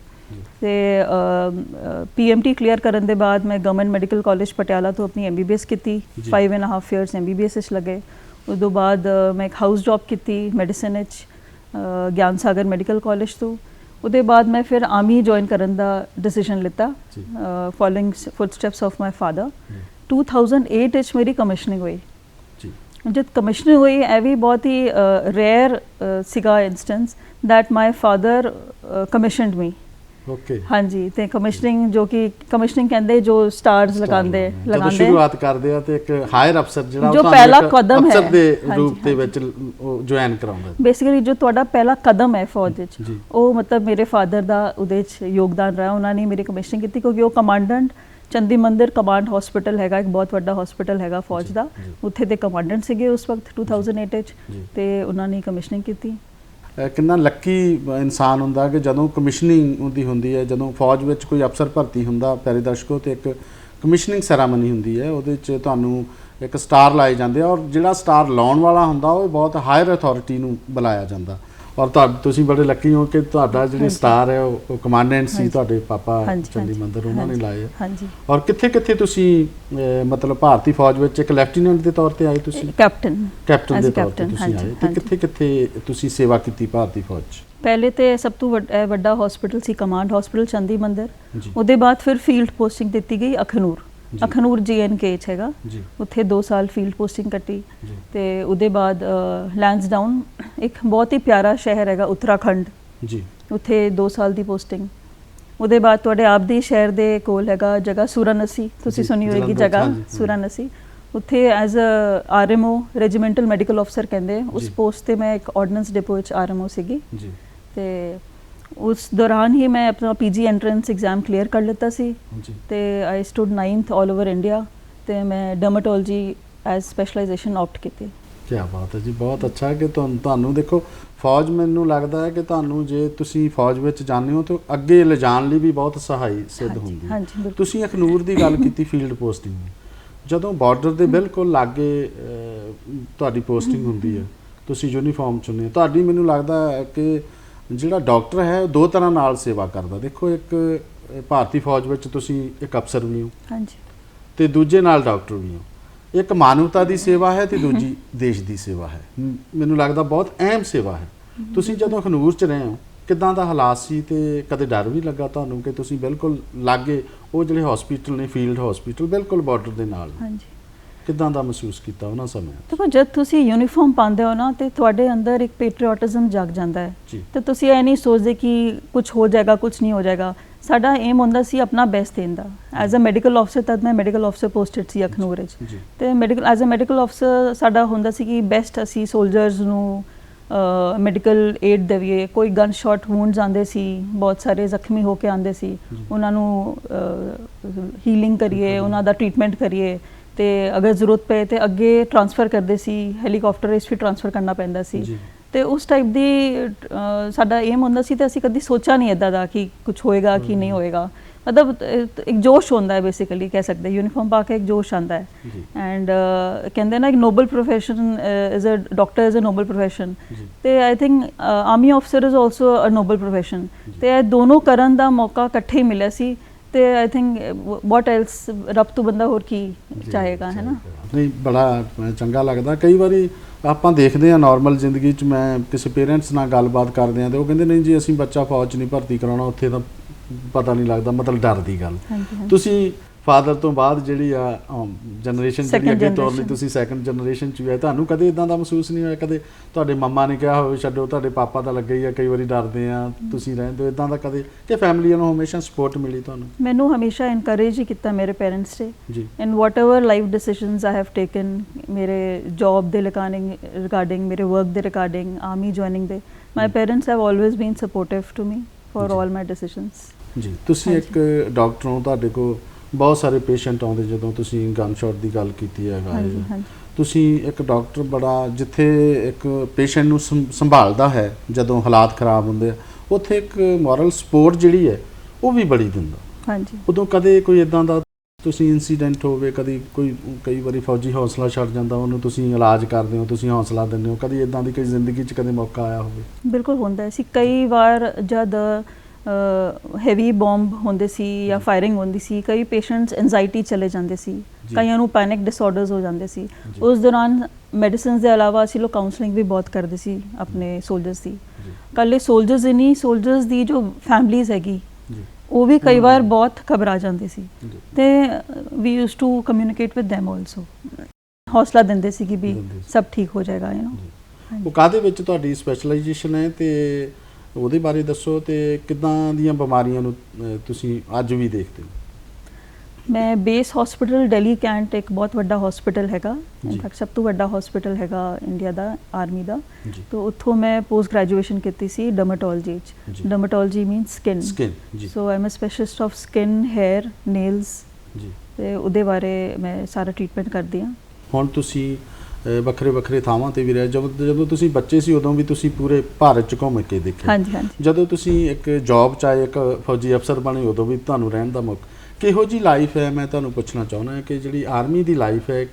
[SPEAKER 2] ਤੇ ਪੀਐਮਟੀ ਕਲੀਅਰ ਕਰਨ ਦੇ ਬਾਅਦ ਮੈਂ ਗਵਰਨਮੈਂਟ ਮੈਡੀਕਲ ਕਾਲਜ ਪਟਿਆਲਾ ਤੋਂ ਆਪਣੀ ਐਮਬੀਬੀਐਸ ਕੀਤੀ
[SPEAKER 1] ਜੀ।
[SPEAKER 2] 5 ਐਂਡ ਹਾਫ ਇਅਰਸ ਐਮਬੀਬੀਐਸ ਵਿੱਚ ਲੱਗੇ ਉਸ ਤੋਂ ਬਾਅਦ ਮੈਂ ਇੱਕ ਹਾਊਸ ਜੌਬ ਕੀਤੀ ਮੈਡੀਸਿਨ ਵਿੱਚ ਗਿਆਨ ਸਾਗਰ ਮੈਡੀਕਲ ਕਾਲਜ ਤੋਂ ਉਹਦੇ ਬਾਅਦ ਮੈਂ ਫਿਰ ਆਰਮੀ ਜੁਆਇਨ ਕਰਨ ਦਾ ਡਿਸੀਜਨ ਲਿੱਤਾ। Following footsteps of my father
[SPEAKER 1] ਜੀ।
[SPEAKER 2] 2008 ਵਿੱਚ ਮੇਰੀ ਕਮਿਸ਼ਨਿੰਗ ਹੋਈ ਜਦ ਕਮਿਸ਼ਨਿੰਗ ਹੋਈ ਇਹ ਵੀ ਬਹੁਤ ਹੀ ਰੇਅਰ ਸੀਗਾ instance that my father uh, commissioned me
[SPEAKER 1] okay
[SPEAKER 2] ਹਾਂਜੀ ਤੇ ਕਮਿਸ਼ਨਿੰਗ ਜੋ ਕਿ ਕਮਿਸ਼ਨਿੰਗ ਕਹਿੰਦੇ ਜੋ ਸਟਾਰਸ ਲਗਾਉਂਦੇ
[SPEAKER 1] ਜਦੋਂ
[SPEAKER 2] ਲਗਾਉਂਦੇ
[SPEAKER 1] ਸ਼ੁਰੂਆਤ ਕਰਦੇ ਆ ਤੇ ਇੱਕ ਹਾਇਰ ਅਫਸਰ ਜਿਹੜਾ
[SPEAKER 2] ਜੋ ਪਹਿਲਾ ਕਦਮ ਹੈ।
[SPEAKER 1] ਅਫਸਰ ਦੇ ਰੂਪ ਦੇ। ਵਿੱਚ ਉਹ ਜੁਆਇਨ ਕਰਾਉਂਦਾ
[SPEAKER 2] ਬੇਸਿਕਲੀ ਜੋ ਤੁਹਾਡਾ ਪਹਿਲਾ ਕਦਮ ਹੈ ਫੌਜ ਵਿੱਚ। ਉਹ ਮਤਲਬ ਮੇਰੇ ਫਾਦਰ ਦਾ ਉਹਦੇ ਵਿੱਚ ਯੋਗਦਾਨ ਰਿਹਾ ਉਹਨਾਂ ਨੇ ਮੇਰੀ ਕਮਿਸ਼ਨਿੰਗ ਕੀਤੀ ਕਿਉਂਕਿ ਉਹ ਕਮਾਂਡੈਂਟ ਚੰਦੀ ਮੰਦਿਰ ਕਮਾਂਡ ਹਸਪੀਟਲ ਹੈਗਾ ਇੱਕ ਬਹੁਤ ਵੱਡਾ ਹਸਪੀਟਲ ਹੈਗਾ ਫੌਜ ਦਾ। ਉੱਥੇ ਦੇ ਕਮਾਂਡੈਂਟ ਸੀਗੇ ਉਸ ਵਕਤ 2008 ਵਿੱਚ
[SPEAKER 1] ਜੀ।
[SPEAKER 2] ਤੇ ਉਹਨਾਂ ਨੇ ਕਮਿਸ਼ਨਿੰਗ ਕੀਤੀ
[SPEAKER 1] ਕਿੰਨਾ ਲੱਕੀ ਇਨਸਾਨ ਹੁੰਦਾ ਕਿ ਜਦੋਂ ਕਮਿਸ਼ਨਿੰਗ ਉਹਦੀ ਹੁੰਦੀ ਹੈ ਜਦੋਂ ਫੌਜ ਵਿੱਚ ਕੋਈ ਅਫਸਰ ਭਰਤੀ ਹੁੰਦਾ ਪਿਆਰੇ ਦਰਸ਼ਕੋ ਤੇ ਇੱਕ ਕਮਿਸ਼ਨਿੰਗ ਸੈਰਾਮਨੀ ਹੁੰਦੀ ਹੈ ਉਹਦੇ 'ਚ ਤੁਹਾਨੂੰ ਇੱਕ ਸਟਾਰ ਲਾਏ ਜਾਂਦੇ ਆ ਔਰ ਜਿਹੜਾ ਸਟਾਰ ਲਾਉਣ ਵਾਲਾ ਹੁੰਦਾ ਉਹ ਬਹੁਤ ਹਾਇਰ ਅਥਾਰਟੀ ਨੂੰ ਬੁਲਾਇਆ ਜਾਂਦਾ ਔਰ ਤੁਹਾ ਤੁਸੀਂ ਬੜੇ ਲੱਕੀ ਹੋ ਕਿ ਤੁਹਾਡਾ ਜਿਹੜੀ। ਸਟਾਰ ਹੈ ਉਹ ਕਮਾਂਡੈਂਟ ਸੀ। ਤੁਹਾਡੇ ਪਾਪਾ
[SPEAKER 2] ਹਾਂਜੀ,
[SPEAKER 1] ਮੰਦਰ ਉਹਨਾਂ ਨੇ ਲਾਏ।
[SPEAKER 2] ਹਾਂਜੀ
[SPEAKER 1] ਔਰ ਕਿੱਥੇ ਕਿੱਥੇ ਤੁਸੀਂ ਮਤਲਬ ਭਾਰਤੀ ਫੌਜ ਵਿੱਚ ਇੱਕ ਲੈਫਟੀਨੈਂਟ ਦੇ ਤੌਰ ਤੇ ਆਏ ਤੁਸੀਂ
[SPEAKER 2] ਕੈਪਟਨ
[SPEAKER 1] ਕੈਪਟਨ ਦੇ ਤੌਰ ਤੇ ਤੁਸੀਂ ਆਏ ਤੇ। ਕਿੱਥੇ ਕਿੱਥੇ ਤੁਸੀਂ ਸੇਵਾ ਕੀਤੀ ਭਾਰਤੀ ਫੌਜ 'ਚ
[SPEAKER 2] ਪਹਿਲੇ ਤੇ ਸਭ ਤੋਂ ਵੱਡ- ਹਸਪੀਟਲ ਸੀ ਕਮਾਂਡ ਹਸਪੀਟਲ ਚੰਦੀ ਮੰਦਿਰ ਉਹਦੇ ਬਾਅਦ ਫਿਰ ਫੀਲਡ ਪੋਸਟਿੰਗ ਦਿੱਤੀ ਗਈ ਅਖਨੂਰ। ਅਖਨੂਰ ਜੀਐਨਕੇ ਚ ਹੈਗਾ
[SPEAKER 1] ਜੀ
[SPEAKER 2] ਉੱਥੇ 2 ਸਾਲ ਫੀਲਡ ਪੋਸਟਿੰਗ ਕੱਟੀ
[SPEAKER 1] ਜੀ
[SPEAKER 2] ਤੇ ਉਹਦੇ ਬਾਅਦ ਲੈਂਸਡਾਊਨ ਇੱਕ ਬਹੁਤ ਹੀ ਪਿਆਰਾ ਸ਼ਹਿਰ ਹੈਗਾ ਉੱਤਰਾਖੰਡ
[SPEAKER 1] ਜੀ
[SPEAKER 2] ਉੱਥੇ 2 ਸਾਲ ਦੀ ਪੋਸਟਿੰਗ ਉਹਦੇ ਬਾਅਦ ਤੁਹਾਡੇ ਆਪ ਦੇ ਸ਼ਹਿਰ ਦੇ ਕੋਲ ਹੈਗਾ ਜਗ੍ਹਾ ਸੂਰਾਨਸੀ ਤੁਸੀਂ
[SPEAKER 1] ਜੀ,
[SPEAKER 2] ਸੁਣੀ ਹੋਏਗੀ ਜਗ੍ਹਾ। ਸੂਰਾਨਸੀ ਉੱਥੇ as a RMO regimental medical ਅਫਸਰ ਕਹਿੰਦੇ ਉਸ
[SPEAKER 1] ਜੀ।
[SPEAKER 2] ਪੋਸਟ ਤੇ ਮੈਂ ਇੱਕ ਆਰਡੀਨੈਂਸ ਡਿਪੋ ਵਿੱਚ ਆਰਐਮਓ ਸੀਗੀ
[SPEAKER 1] ਜੀ
[SPEAKER 2] ਤੇ ਉਸ ਦੌਰਾਨ ਹੀ ਮੈਂ ਆਪਣਾ ਪੀਜੀ ਐਂਟਰੈਂਸ ਐਗਜ਼ਾਮ ਕਲੀਅਰ ਕਰ ਲਿੱਤਾ ਸੀ
[SPEAKER 1] ਜੀ
[SPEAKER 2] ਤੇ I stood 9th all over India ਤੇ ਮੈਂ ਡਰਮੇਟੋਲੋਜੀ ਐਜ਼ ਸਪੈਸ਼ਲਾਈਜੇਸ਼ਨ ਆਪਟ ਕੀਤੀ।
[SPEAKER 1] ਕੀ ਬਾਤ ਹੈ ਜੀ ਬਹੁਤ ਅੱਛਾ ਕਿ ਤੁਹਾਨੂੰ ਤੁਹਾਨੂੰ ਦੇਖੋ ਫੌਜ ਮੈਨੂੰ ਲੱਗਦਾ ਹੈ ਕਿ ਤੁਹਾਨੂੰ ਜੇ ਤੁਸੀਂ ਫੌਜ ਵਿੱਚ ਜਾਂਦੇ ਹੋ ਤਾਂ ਅੱਗੇ ਲਿਜਾਣ ਲਈ ਵੀ ਬਹੁਤ ਸਹਾਈ ਸਿੱਧ ਹੁੰਦੀ ਹੈ
[SPEAKER 2] ਹਾਂਜੀ ਬਿਲਕੁਲ
[SPEAKER 1] ਤੁਸੀਂ ਅਖਨੂਰ ਦੀ ਗੱਲ ਕੀਤੀ ਫੀਲਡ ਪੋਸਟਿੰਗ ਜਦੋਂ ਬਾਰਡਰ ਦੇ ਬਿਲਕੁਲ ਲਾਗੇ ਤੁਹਾਡੀ ਪੋਸਟਿੰਗ ਹੁੰਦੀ ਹੈ ਤੁਸੀਂ ਯੂਨੀਫਾਰਮ ਹੈ ਤੁਹਾਡੀ ਮੈਨੂੰ ਲੱਗਦਾ ਹੈ ਕਿ ਜਿਹੜਾ ਡਾਕਟਰ ਹੈ ਉਹ ਦੋ ਤਰ੍ਹਾਂ ਨਾਲ ਸੇਵਾ ਕਰਦਾ। ਦੇਖੋ ਇੱਕ ਭਾਰਤੀ ਫੌਜ ਵਿੱਚ ਤੁਸੀਂ ਇੱਕ ਅਫਸਰ ਵੀ ਹੋ
[SPEAKER 2] ਹਾਂਜੀ।
[SPEAKER 1] ਤੇ ਦੂਜੇ ਨਾਲ ਡਾਕਟਰ ਵੀ ਹੋ। ਇੱਕ ਮਾਨਵਤਾ ਦੀ ਸੇਵਾ ਹੈ ਤੇ ਦੂਜੀ ਦੇਸ਼ ਦੀ ਸੇਵਾ ਹੈ। ਮੈਨੂੰ ਲੱਗਦਾ ਬਹੁਤ ਅਹਿਮ ਸੇਵਾ ਹੈ। ਤੁਸੀਂ ਜਦੋਂ ਖਨੂਰ ਚ ਰਹੇ ਹੋ ਕਿਦਾਂ ਦਾ ਹਾਲਾਤ ਸੀ ਤੇ ਕਦੇ ਡਰ ਵੀ ਲੱਗਾ ਤੁਹਾਨੂੰ ਕਿ ਤੁਸੀਂ ਬਿਲਕੁਲ ਲਾਗੇ ਉਹ ਜਿਹੜੇ ਹਸਪੀਟਲ ਨੇ ਫੀਲਡ ਹਸਪੀਟਲ ਬਿਲਕੁਲ ਬਾਰਡਰ ਦੇ ਨਾਲ।
[SPEAKER 2] ਹਾਂਜੀ।
[SPEAKER 1] ਕਿੱਦਾਂ ਦਾ ਮਹਿਸੂਸ ਕੀਤਾ ਉਹਨਾਂ ਸਮਿਆਂ
[SPEAKER 2] ਦੇਖੋ ਜਦ ਤੁਸੀਂ ਯੂਨੀਫਾਰਮ ਪਾਉਂਦੇ ਹੋ ਨਾ ਤੇ ਤੁਹਾਡੇ ਅੰਦਰ ਇੱਕ ਪੈਟਰੀਓਟਿਜ਼ਮ ਜਾਗ ਜਾਂਦਾ ਹੈ। ਤੇ ਤੁਸੀਂ ਇਹ ਨਹੀਂ ਸੋਚਦੇ ਕਿ ਕੁਝ ਹੋ ਜਾਏਗਾ ਕੁਝ ਨਹੀਂ ਹੋ ਜਾਏਗਾ। ਸਾਡਾ ਏਮ ਹੁੰਦਾ ਸੀ ਆਪਣਾ ਬੈਸਟ ਦੇਣ ਦਾ। ਐਜ਼ ਅ ਮੈਡੀਕਲ ਅਫਸਰ ਤਦ ਮੈਂ ਮੈਡੀਕਲ ਅਫਸਰ ਪੋਸਟਡ ਸੀ ਅਖਨੂਰ ਵਿੱਚ। ਤੇ ਮੈਡੀਕਲ ਐਜ਼ ਅ ਮੈਡੀਕਲ ਅਫਸਰ ਸਾਡਾ ਹੁੰਦਾ ਸੀ ਕਿ ਬੈਸਟ ਅਸੀਂ ਸੋਲਜਰਸ ਨੂੰ ਮੈਡੀਕਲ ਏਡ ਦੇਈਏ ਕੋਈ ਗਨ ਸ਼ਾਟ ਵੂਨਡਸ ਆਉਂਦੇ ਸੀ ਬਹੁਤ ਸਾਰੇ ਜ਼ਖਮੀ ਹੋ ਕੇ ਆਉਂਦੇ ਸੀ। ਉਹਨਾਂ ਨੂੰ ਹੀਲਿੰਗ ਕਰੀਏ ਉਹਨਾਂ ਦਾ ਟ੍ਰੀਟਮੈਂਟ ਕਰੀਏ। ਤੇ ਅਗਰ ਜ਼ਰੂਰਤ ਪਏ ਤੇ ਅੱਗੇ ਟ੍ਰਾਂਸਫਰ ਕਰਦੇ ਸੀ ਹੈਲੀਕਾਪਟਰ ਵਿੱਚ ਵੀ ਟ੍ਰਾਂਸਫਰ ਕਰਨਾ ਪੈਂਦਾ ਸੀ। ਤੇ ਉਸ ਟਾਈਪ ਦੀ ਸਾਡਾ ਏਮ ਹੁੰਦਾ ਸੀ ਤੇ ਅਸੀਂ ਕਦੀ ਸੋਚਿਆ ਨਹੀਂ ਇਦਾਂ ਦਾ ਕਿ ਕੁਝ ਹੋਏਗਾ ਕਿ ਨਹੀਂ ਹੋਏਗਾ। ਮਤਲਬ ਇੱਕ ਜੋਸ਼ ਹੁੰਦਾ ਹੈ ਬੇਸਿਕਲੀ ਕਹਿ ਸਕਦੇ ਯੂਨੀਫਾਰਮ ਪਾ ਕੇ ਇੱਕ ਜੋਸ਼ ਆਂਦਾ ਹੈ। ਐਂਡ ਕਹਿੰਦੇ ਨਾ ਇੱਕ noble profession is a doctor is a noble
[SPEAKER 1] profession
[SPEAKER 2] ਤੇ ਆਈ ਥਿੰਕ ਆਰਮੀ ਅਫਸਰ is also a noble
[SPEAKER 1] profession.
[SPEAKER 2] ਤੇ ਇਹ ਦੋਨੋਂ ਕਰਨ ਦਾ ਮੌਕਾ ਇਕੱਠੇ ਹੀ ਮਿਲਿਆ ਸੀ। ਤੇ ਆਈ ਥਿੰਕ ਵਾਟ ਐਲਸ ਰੱਬ ਤੋਂ ਬੰਦਾ ਹੋਰ ਕੀ ਚਾਹੇਗਾ ਹੈ ਨਾ?
[SPEAKER 1] ਨਹੀਂ ਬੜਾ ਚੰਗਾ ਲੱਗਦਾ। ਕਈ ਵਾਰੀ ਆਪਾਂ ਦੇਖਦੇ ਆ ਨਾਰਮਲ ਜ਼ਿੰਦਗੀ 'ਚ ਮੈਂ ਕਿਸੇ ਪੇਰੈਂਟਸ ਨਾਲ ਗੱਲਬਾਤ ਕਰਦੇ ਆ ਤੇ ਉਹ ਕਹਿੰਦੇ ਨਹੀਂ ਜੀ ਅਸੀਂ ਬੱਚਾ ਫੌਜ 'ਚ ਨਹੀਂ ਭਰਤੀ ਕਰਾਉਣਾ ਉੱਥੇ ਤਾਂ ਪਤਾ ਨਹੀਂ ਲੱਗਦਾ। ਮਤਲਬ ਡਰ ਦੀ ਗੱਲ। ਤੁਸੀਂ ਫਾਦਰ ਤੋਂ ਬਾਅਦ ਜਿਹੜੀ ਆ ਜਨਰੇਸ਼ਨ ਜਿਹੜੀ ਅੱਗੇ ਤੋਰ ਲਈ. ਤੁਸੀਂ ਸੈਕੰਡ ਜਨਰੇਸ਼ਨ 'ਚ ਆਏ ਤੁਹਾਨੂੰ ਕਦੇ ਇਦਾਂ ਦਾ ਮਹਿਸੂਸ ਨਹੀਂ ਹੋਇਆ? ਕਦੇ ਤੁਹਾਡੇ ਮੰਮਾ ਨੇ ਕਿਹਾ ਹੋਵੇ ਛੱਡੋ ਤੁਹਾਡੇ ਪਾਪਾ ਦਾ ਲੱਗੇ ਹੀ ਆ ਕਈ ਵਾਰੀ ਡਰਦੇ ਆ ਤੁਸੀਂ ਰਹਿੰਦੇ ਹੋ ਇਦਾਂ ਦਾ ਕਦੇ ਕਿ ਫੈਮਿਲੀ ਨੂੰ ਹਮੇਸ਼ਾ ਸਪੋਰਟ ਮਿਲੀ ਤੁਹਾਨੂੰ?
[SPEAKER 2] ਮੈਨੂੰ ਹਮੇਸ਼ਾ ਇਨਕਰੇਜ ਹੀ ਕੀਤਾ ਮੇਰੇ ਪੇਰੈਂਟਸ ਨੇ।
[SPEAKER 1] ਜੀ।
[SPEAKER 2] In whatever life decisions I have taken ਮੇਰੇ job ਦੇ regarding regarding ਮੇਰੇ work ਦੇ regarding army joining ਦੇ parents have always been supportive to me for
[SPEAKER 1] ਜੀ।
[SPEAKER 2] all my decisions
[SPEAKER 1] ਜੀ। ਤੁਸੀਂ। ਇੱਕ ਡਾਕਟਰ ਹੋ ਤੁਹਾਡੇ ਕੋਲ ਬਹੁਤ ਸਾਰੇ ਪੇਸ਼ੈਂਟ ਆਉਂਦੇ ਜਦੋਂ ਤੁਸੀਂ ਗਨ ਸ਼ਾਟ ਦੀ ਗੱਲ ਕੀਤੀ ਹੈ
[SPEAKER 2] ਹਾਂਜੀ
[SPEAKER 1] ਤੁਸੀਂ ਇੱਕ ਡਾਕਟਰ ਬੜਾ ਜਿੱਥੇ ਇੱਕ ਪੇਸ਼ੈਂਟ ਨੂੰ ਸੰਭ- ਸੰਭਾਲਦਾ ਹੈ ਜਦੋਂ ਹਾਲਾਤ ਖਰਾਬ ਹੁੰਦੇ ਆ ਉੱਥੇ ਇੱਕ ਮੋਰਲ ਸਪੋਰਟ ਜਿਹੜੀ ਹੈ ਉਹ ਵੀ ਬੜੀ ਦਿੰਦਾ।
[SPEAKER 2] ਹਾਂਜੀ।
[SPEAKER 1] ਉਦੋਂ ਕਦੇ ਕੋਈ ਇਦਾਂ ਦਾ ਤੁਸੀਂ ਇਨਸੀਡੈਂਟ ਹੋਵੇ ਕਦੀ ਕੋਈ ਕਈ ਵਾਰੀ ਫੌਜੀ ਹੌਸਲਾ ਛੱਡ ਜਾਂਦਾ ਉਹਨੂੰ ਤੁਸੀਂ ਇਲਾਜ ਕਰਦੇ ਹੋ ਤੁਸੀਂ ਹੌਸਲਾ ਦਿੰਦੇ ਹੋ ਕਦੀ ਇਦਾਂ ਦੀ ਕੋਈ ਜ਼ਿੰਦਗੀ 'ਚ ਕਦੇ ਮੌਕਾ ਆਇਆ ਹੋਵੇ?
[SPEAKER 2] ਬਿਲਕੁਲ ਹੁੰਦਾ ਸੀ ਕਈ ਵਾਰ ਜਦ ਹੈਵੀ ਬੰਬ ਹੁੰਦੇ ਸੀ ਜਾਂ ਫਾਇਰਿੰਗ ਹੁੰਦੀ ਸੀ ਕਈ ਪੇਸ਼ੈਂਟਸ ਐਂਜ਼ਾਈਟੀ ਚਲੇ ਜਾਂਦੇ ਸੀ। ਕਈਆਂ ਨੂੰ ਪੈਨਿਕ ਡਿਸਆਰਡਰਸ ਹੋ ਜਾਂਦੇ ਸੀ। ਉਸ ਦੌਰਾਨ ਮੈਡੀਸਿਨਸ ਦੇ ਇਲਾਵਾ ਅਸੀਂ ਲੋਕ ਕਾਉਂਸਲਿੰਗ ਵੀ ਬਹੁਤ ਕਰਦੇ ਸੀ ਆਪਣੇ ਸੋਲਜਰਸ ਦੀ ਕੱਲੇ ਸੋਲਜਰਸ ਹੀ ਨਹੀਂ ਸੋਲਜਰਸ ਦੀ ਜੋ ਫੈਮਲੀਜ਼ ਹੈਗੀ ਉਹ ਵੀ ਕਈ। ਵਾਰ ਬਹੁਤ ਘਬਰਾ ਜਾਂਦੇ ਸੀ ਤੇ we used to communicate with them also ਹੌਸਲਾ ਦਿੰਦੇ ਸੀ ਕਿ ਵੀ। ਸਭ ਠੀਕ ਹੋ ਜਾਏਗਾ ਯੂ
[SPEAKER 1] ਜੀ। ਉਹ ਕਾਦੇ ਵਿੱਚ ਤੁਹਾਡੀ ਸਪੈਸ਼ਲਾਈਜੇਸ਼ਨ ਹੈ ਤੇ ਉਹਦੇ ਬਾਰੇ ਦੱਸੋ ਤੇ ਕਿੱਦਾਂ ਦੀਆਂ ਬਿਮਾਰੀਆਂ ਨੂੰ ਤੁਸੀਂ ਅੱਜ ਵੀ ਦੇਖਦੇ ਹੋ?
[SPEAKER 2] ਮੈਂ ਬੇਸ ਹਸਪੀਟਲ ਦਿੱਲੀ ਕੈਂਟ ਇੱਕ ਬਹੁਤ ਵੱਡਾ ਹਸਪੀਟਲ ਹੈਗਾ। ਇਨਫੈਕਟ ਸਭ ਤੋਂ ਵੱਡਾ ਹਸਪੀਟਲ ਹੈਗਾ ਇੰਡੀਆ ਦਾ ਆਰਮੀ ਦਾ। ਤੋਂ ਉੱਥੋਂ ਮੈਂ ਪੋਸਟ ਗ੍ਰੈਜੂਏਸ਼ਨ ਕੀਤੀ ਸੀ ਡਰਮੇਟੋਲੋਜੀ
[SPEAKER 1] ਜੀ।
[SPEAKER 2] ਚ ਡਰਮੇਟੋਲੋਜੀ ਮੀਨਸ ਸਕਿਨ
[SPEAKER 1] ਸਕਿਨ ਜੀ।
[SPEAKER 2] So I am a specialist of skin hair nails
[SPEAKER 1] ਜੀ।
[SPEAKER 2] ਤੇ ਉਹਦੇ ਬਾਰੇ ਮੈਂ ਸਾਰਾ ਟ੍ਰੀਟਮੈਂਟ ਕਰਦੀ ਹਾਂ।
[SPEAKER 1] ਹੁਣ ਤੁਸੀਂ ਵੱਖਰੇ ਵੱਖਰੇ ਥਾਵਾਂ ਤੇ ਵੀ ਰਹੇ। ਜਦੋਂ ਜਦੋਂ ਤੁਸੀਂ ਬੱਚੇ ਸੀ ਉਦੋਂ ਵੀ ਤੁਸੀਂ ਪੂਰੇ ਭਾਰਤ ਚ ਘੁੰਮ ਕੇ ਦੇਖਿਆ
[SPEAKER 2] ਹਾਂਜੀ ਹਾਂਜੀ।
[SPEAKER 1] ਜਦੋਂ ਤੁਸੀਂ ਇੱਕ ਜੌਬ ਚ ਆਏ ਇੱਕ ਫੌਜੀ ਅਫਸਰ ਬਣੇ ਉਦੋਂ ਵੀ ਤੁਹਾਨੂੰ ਰਹਿਣ ਦਾ ਮੌਕਾ। ਕਿਹੋ ਜੀ ਲਾਈਫ ਹੈ? ਮੈਂ ਤੁਹਾਨੂੰ ਪੁੱਛਣਾ ਚਾਹੁੰਦਾ ਹਾਂ ਕਿ ਜਿਹੜੀ ਆਰਮੀ ਦੀ ਲਾਈਫ ਹੈ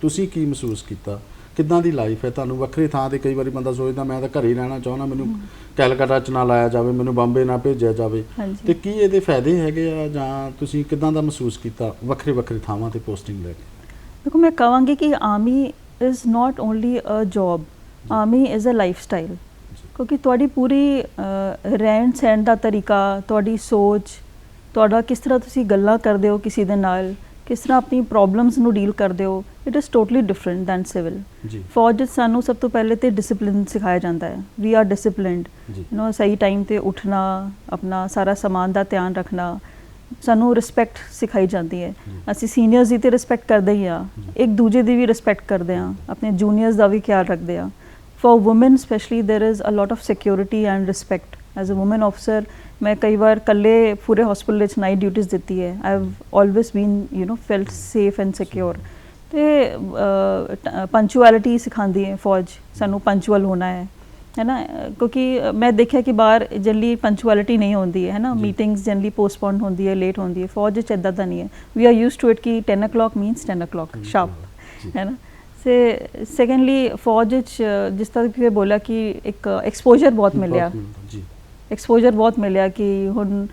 [SPEAKER 1] ਤੁਸੀਂ ਕੀ ਮਹਿਸੂਸ ਕੀਤਾ? ਕਿੱਦਾਂ ਦੀ ਲਾਈਫ ਹੈ? ਤੁਹਾਨੂੰ ਵੱਖਰੀ ਥਾਂ ਤੇ ਕਈ ਵਾਰੀ ਬੰਦਾ ਸੋਚਦਾ ਮੈਂ ਤਾਂ ਘਰੇ ਹੀ ਰਹਿਣਾ ਚਾਹੁੰਦਾ ਮੈਨੂੰ ਕੈਲਕਟਾ ਚ ਨਾ ਲਾਇਆ ਜਾਵੇ ਮੈਨੂੰ ਬੰਬੇ ਨਾ ਭੇਜਿਆ ਜਾਵੇ। ਤੇ ਕੀ ਇਹਦੇ ਫਾਇਦੇ ਹੈਗੇ ਆ? ਜਾਂ ਤੁਸੀਂ ਕਿੱਦਾਂ ਦਾ ਮਹਿਸੂਸ ਕੀਤਾ ਵੱਖਰੇ ਵੱਖਰੇ ਥਾਵਾਂ ਤੇ ਪੋਸਟਿੰਗ ਲੈ ਕੇ?
[SPEAKER 2] ਦੇਖੋ ਮੈਂ ਕਹਾਂਗੀ ਕਿ army is not only a job army is a life style ਕਿਉਂਕਿ ਤੁਹਾਡੀ ਪੂਰੀ ਰਹਿਣ ਸਹਿਣ ਦਾ ਤਰੀਕਾ ਤੁਹਾਡੀ ਸੋਚ ਤੁਹਾਡਾ ਕਿਸ ਤਰ੍ਹਾਂ ਤੁਸੀਂ ਗੱਲਾਂ ਕਰਦੇ ਹੋ ਕਿਸੇ ਦੇ ਨਾਲ ਕਿਸ ਤਰ੍ਹਾਂ ਆਪਣੀ ਪ੍ਰੋਬਲਮਸ ਨੂੰ ਡੀਲ ਕਰਦੇ ਹੋ it is totally different than
[SPEAKER 1] civil
[SPEAKER 2] ਫੌਜ 'ਚ ਸਾਨੂੰ ਸਭ ਤੋਂ ਪਹਿਲੇ ਤੇ ਡਿਸਪਲਿਨ ਸਿਖਾਇਆ ਜਾਂਦਾ ਹੈ। We are
[SPEAKER 1] disciplined
[SPEAKER 2] you know ਸਹੀ ਟਾਈਮ ਤੇ ਉੱਠਣਾ ਆਪਣਾ ਸਾਰਾ ਸਮਾਨ ਦਾ ਧਿਆਨ ਰੱਖਣਾ ਸਾਨੂੰ ਰਿਸਪੈਕਟ ਸਿਖਾਈ ਜਾਂਦੀ ਹੈ। ਅਸੀਂ ਸੀਨੀਅਰਸ ਦੀ ਤੇ ਰਿਸਪੈਕਟ ਕਰਦੇ ਹੀ ਆ। ਇੱਕ ਦੂਜੇ ਦੀ ਵੀ ਰਿਸਪੈਕਟ ਕਰਦੇ ਆ ਆਪਣੇ ਜੂਨੀਅਰਸ ਦਾ ਵੀ ਖਿਆਲ ਰੱਖਦੇ ਆ for woman specially there is a lot of security and respect as a woman officer ਮੈਂ ਕਈ ਵਾਰ ਕੱਲੇ ਪੂਰੇ ਹਸਪੀਟਲ ਵਿੱਚ ਨਾਈਟ ਡਿਊਟੀਆਂ ਦਿੱਤੀ ਹੈ। I have always been you know felt safe and secure ਤੇ ਪੰਚੁਐਲਿਟੀ ਸਿਖਾਉਂਦੀ ਹੈ ਫੌਜ। ਸਾਨੂੰ ਪੰਚੁਅਲ ਹੋਣਾ ਹੈ। ਹੈ ਨਾ? ਕਿਉਂਕਿ ਮੈਂ ਦੇਖਿਆ ਕਿ ਬਾਹਰ ਜਨਰਲੀ ਪੰਚੁਅਲਿਟੀ ਨਹੀਂ ਹੁੰਦੀ ਹੈ ਹੈ ਨਾ। ਮੀਟਿੰਗਸ ਜਨਰਲੀ ਪੋਸਟਪੋਨ ਹੁੰਦੀ ਹੈ ਲੇਟ ਹੁੰਦੀ ਹੈ ਫੌਜ ਵਿੱਚ ਇਦਾਂ ਦਾ ਨਹੀਂ ਹੈ। We are used to it ਕਿ 10 o'clock means 10 o'clock
[SPEAKER 1] ਜੀ।
[SPEAKER 2] ਸ਼ਾਰਪ ਹੈ ਨਾ? ਸੇ ਸੈਕੰਡਲੀ ਫੌਜ ਅਹ, ਜਿਸ ਤਰ੍ਹਾਂ ਕਿ ਮੈਂ ਬੋਲਿਆ ਕਿ ਇੱਕ ਐਕਸਪੋਜ਼ਰ ਬਹੁਤ ਮਿਲਿਆ।
[SPEAKER 1] ਜੀ।
[SPEAKER 2] ਐਕਸਪੋਜ਼ਰ ਬਹੁਤ ਮਿਲਿਆ ਕਿ ਹੁਣ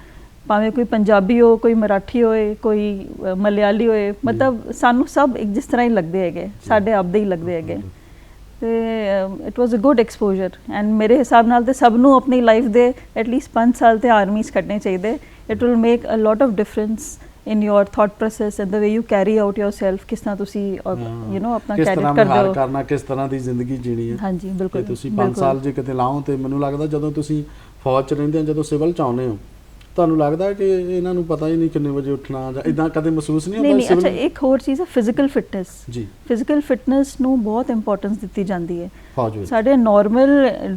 [SPEAKER 2] ਭਾਵੇਂ ਕੋਈ ਪੰਜਾਬੀ ਹੋ ਕੋਈ ਮਰਾਠੀ ਹੋਏ ਕੋਈ ਮਲਿਆਲੀ ਹੋਏ ਮਤਲਬ ਸਾਨੂੰ ਸਭ ਇੱਕ ਜਿਸ ਤਰ੍ਹਾਂ ਹੀ ਲੱਗਦੇ ਹੈਗੇ ਸਾਡੇ ਆਪਦੇ ਹੀ ਲੱਗਦੇ ਹੈਗੇ। ਤੇ it was a good exposure and ਮੇਰੇ ਹਿਸਾਬ ਨਾਲ ਤੇ ਸਭ ਨੂੰ ਆਪਣੀ ਲਾਈਫ ਦੇ ਐਟਲੀਸਟ 5 ਸਾਲ ਤੇ ਆਰਮੀ 'ਚ ਕੱਢਣੇ ਚਾਹੀਦੇ। It will make a lot of difference in your thought process and the way you carry out yourself ਕਿਸ ਤਰ੍ਹਾਂ ਤੁਸੀਂ ਯੂ نو ਆਪਣਾ ਕੈਰੀਅਰ ਕਰਦੇ ਹੋ।
[SPEAKER 1] ਕਰਨਾ ਕਿਸ ਤਰ੍ਹਾਂ ਦੀ ਜ਼ਿੰਦਗੀ ਜੀਣੀ ਹੈ।
[SPEAKER 2] ਹਾਂਜੀ ਬਿਲਕੁਲ
[SPEAKER 1] ਤੁਸੀਂ 5
[SPEAKER 2] ਬਿਲਕੁਲ।
[SPEAKER 1] ਸਾਲ ਜੇ ਕਿਤੇ ਲਾਓ ਤੇ ਮੈਨੂੰ ਲੱਗਦਾ ਜਦੋਂ ਤੁਸੀਂ ਫੌਜ ਚ ਰਹਿੰਦੇ ਹੋ ਜਦੋਂ ਸਿਵਲ ਚ ਆਉਂਦੇ ਹੋ ਤੁਹਾਨੂੰ ਲੱਗਦਾ ਕਿ ਇਹਨਾਂ ਨੂੰ ਪਤਾ ਹੀ ਨਹੀਂ ਕਿੰਨੇ ਵਜੇ ਉੱਠਣਾ ਜਾਂ ਇਦਾਂ ਕਦੇ ਮਹਿਸੂਸ ਨਹੀਂ
[SPEAKER 2] ਨਹੀਂ
[SPEAKER 1] ਹੁੰਦਾ
[SPEAKER 2] ਨਹੀਂ ਅੱਛਾ
[SPEAKER 1] civil-
[SPEAKER 2] ਇੱਕ ਹੋਰ ਚੀਜ਼ ਹੈ ਫਿਜ਼ੀਕਲ ਫਿਟਨੈਸ
[SPEAKER 1] ਜੀ।
[SPEAKER 2] ਫਿਜ਼ੀਕਲ ਫਿਟਨੈਸ ਨੂੰ ਬਹੁਤ ਇੰਪੋਰਟੈਂਸ ਦਿੱਤੀ ਜਾਂਦੀ ਹੈ। ਸਾਡੇ ਨਾਰਮਲ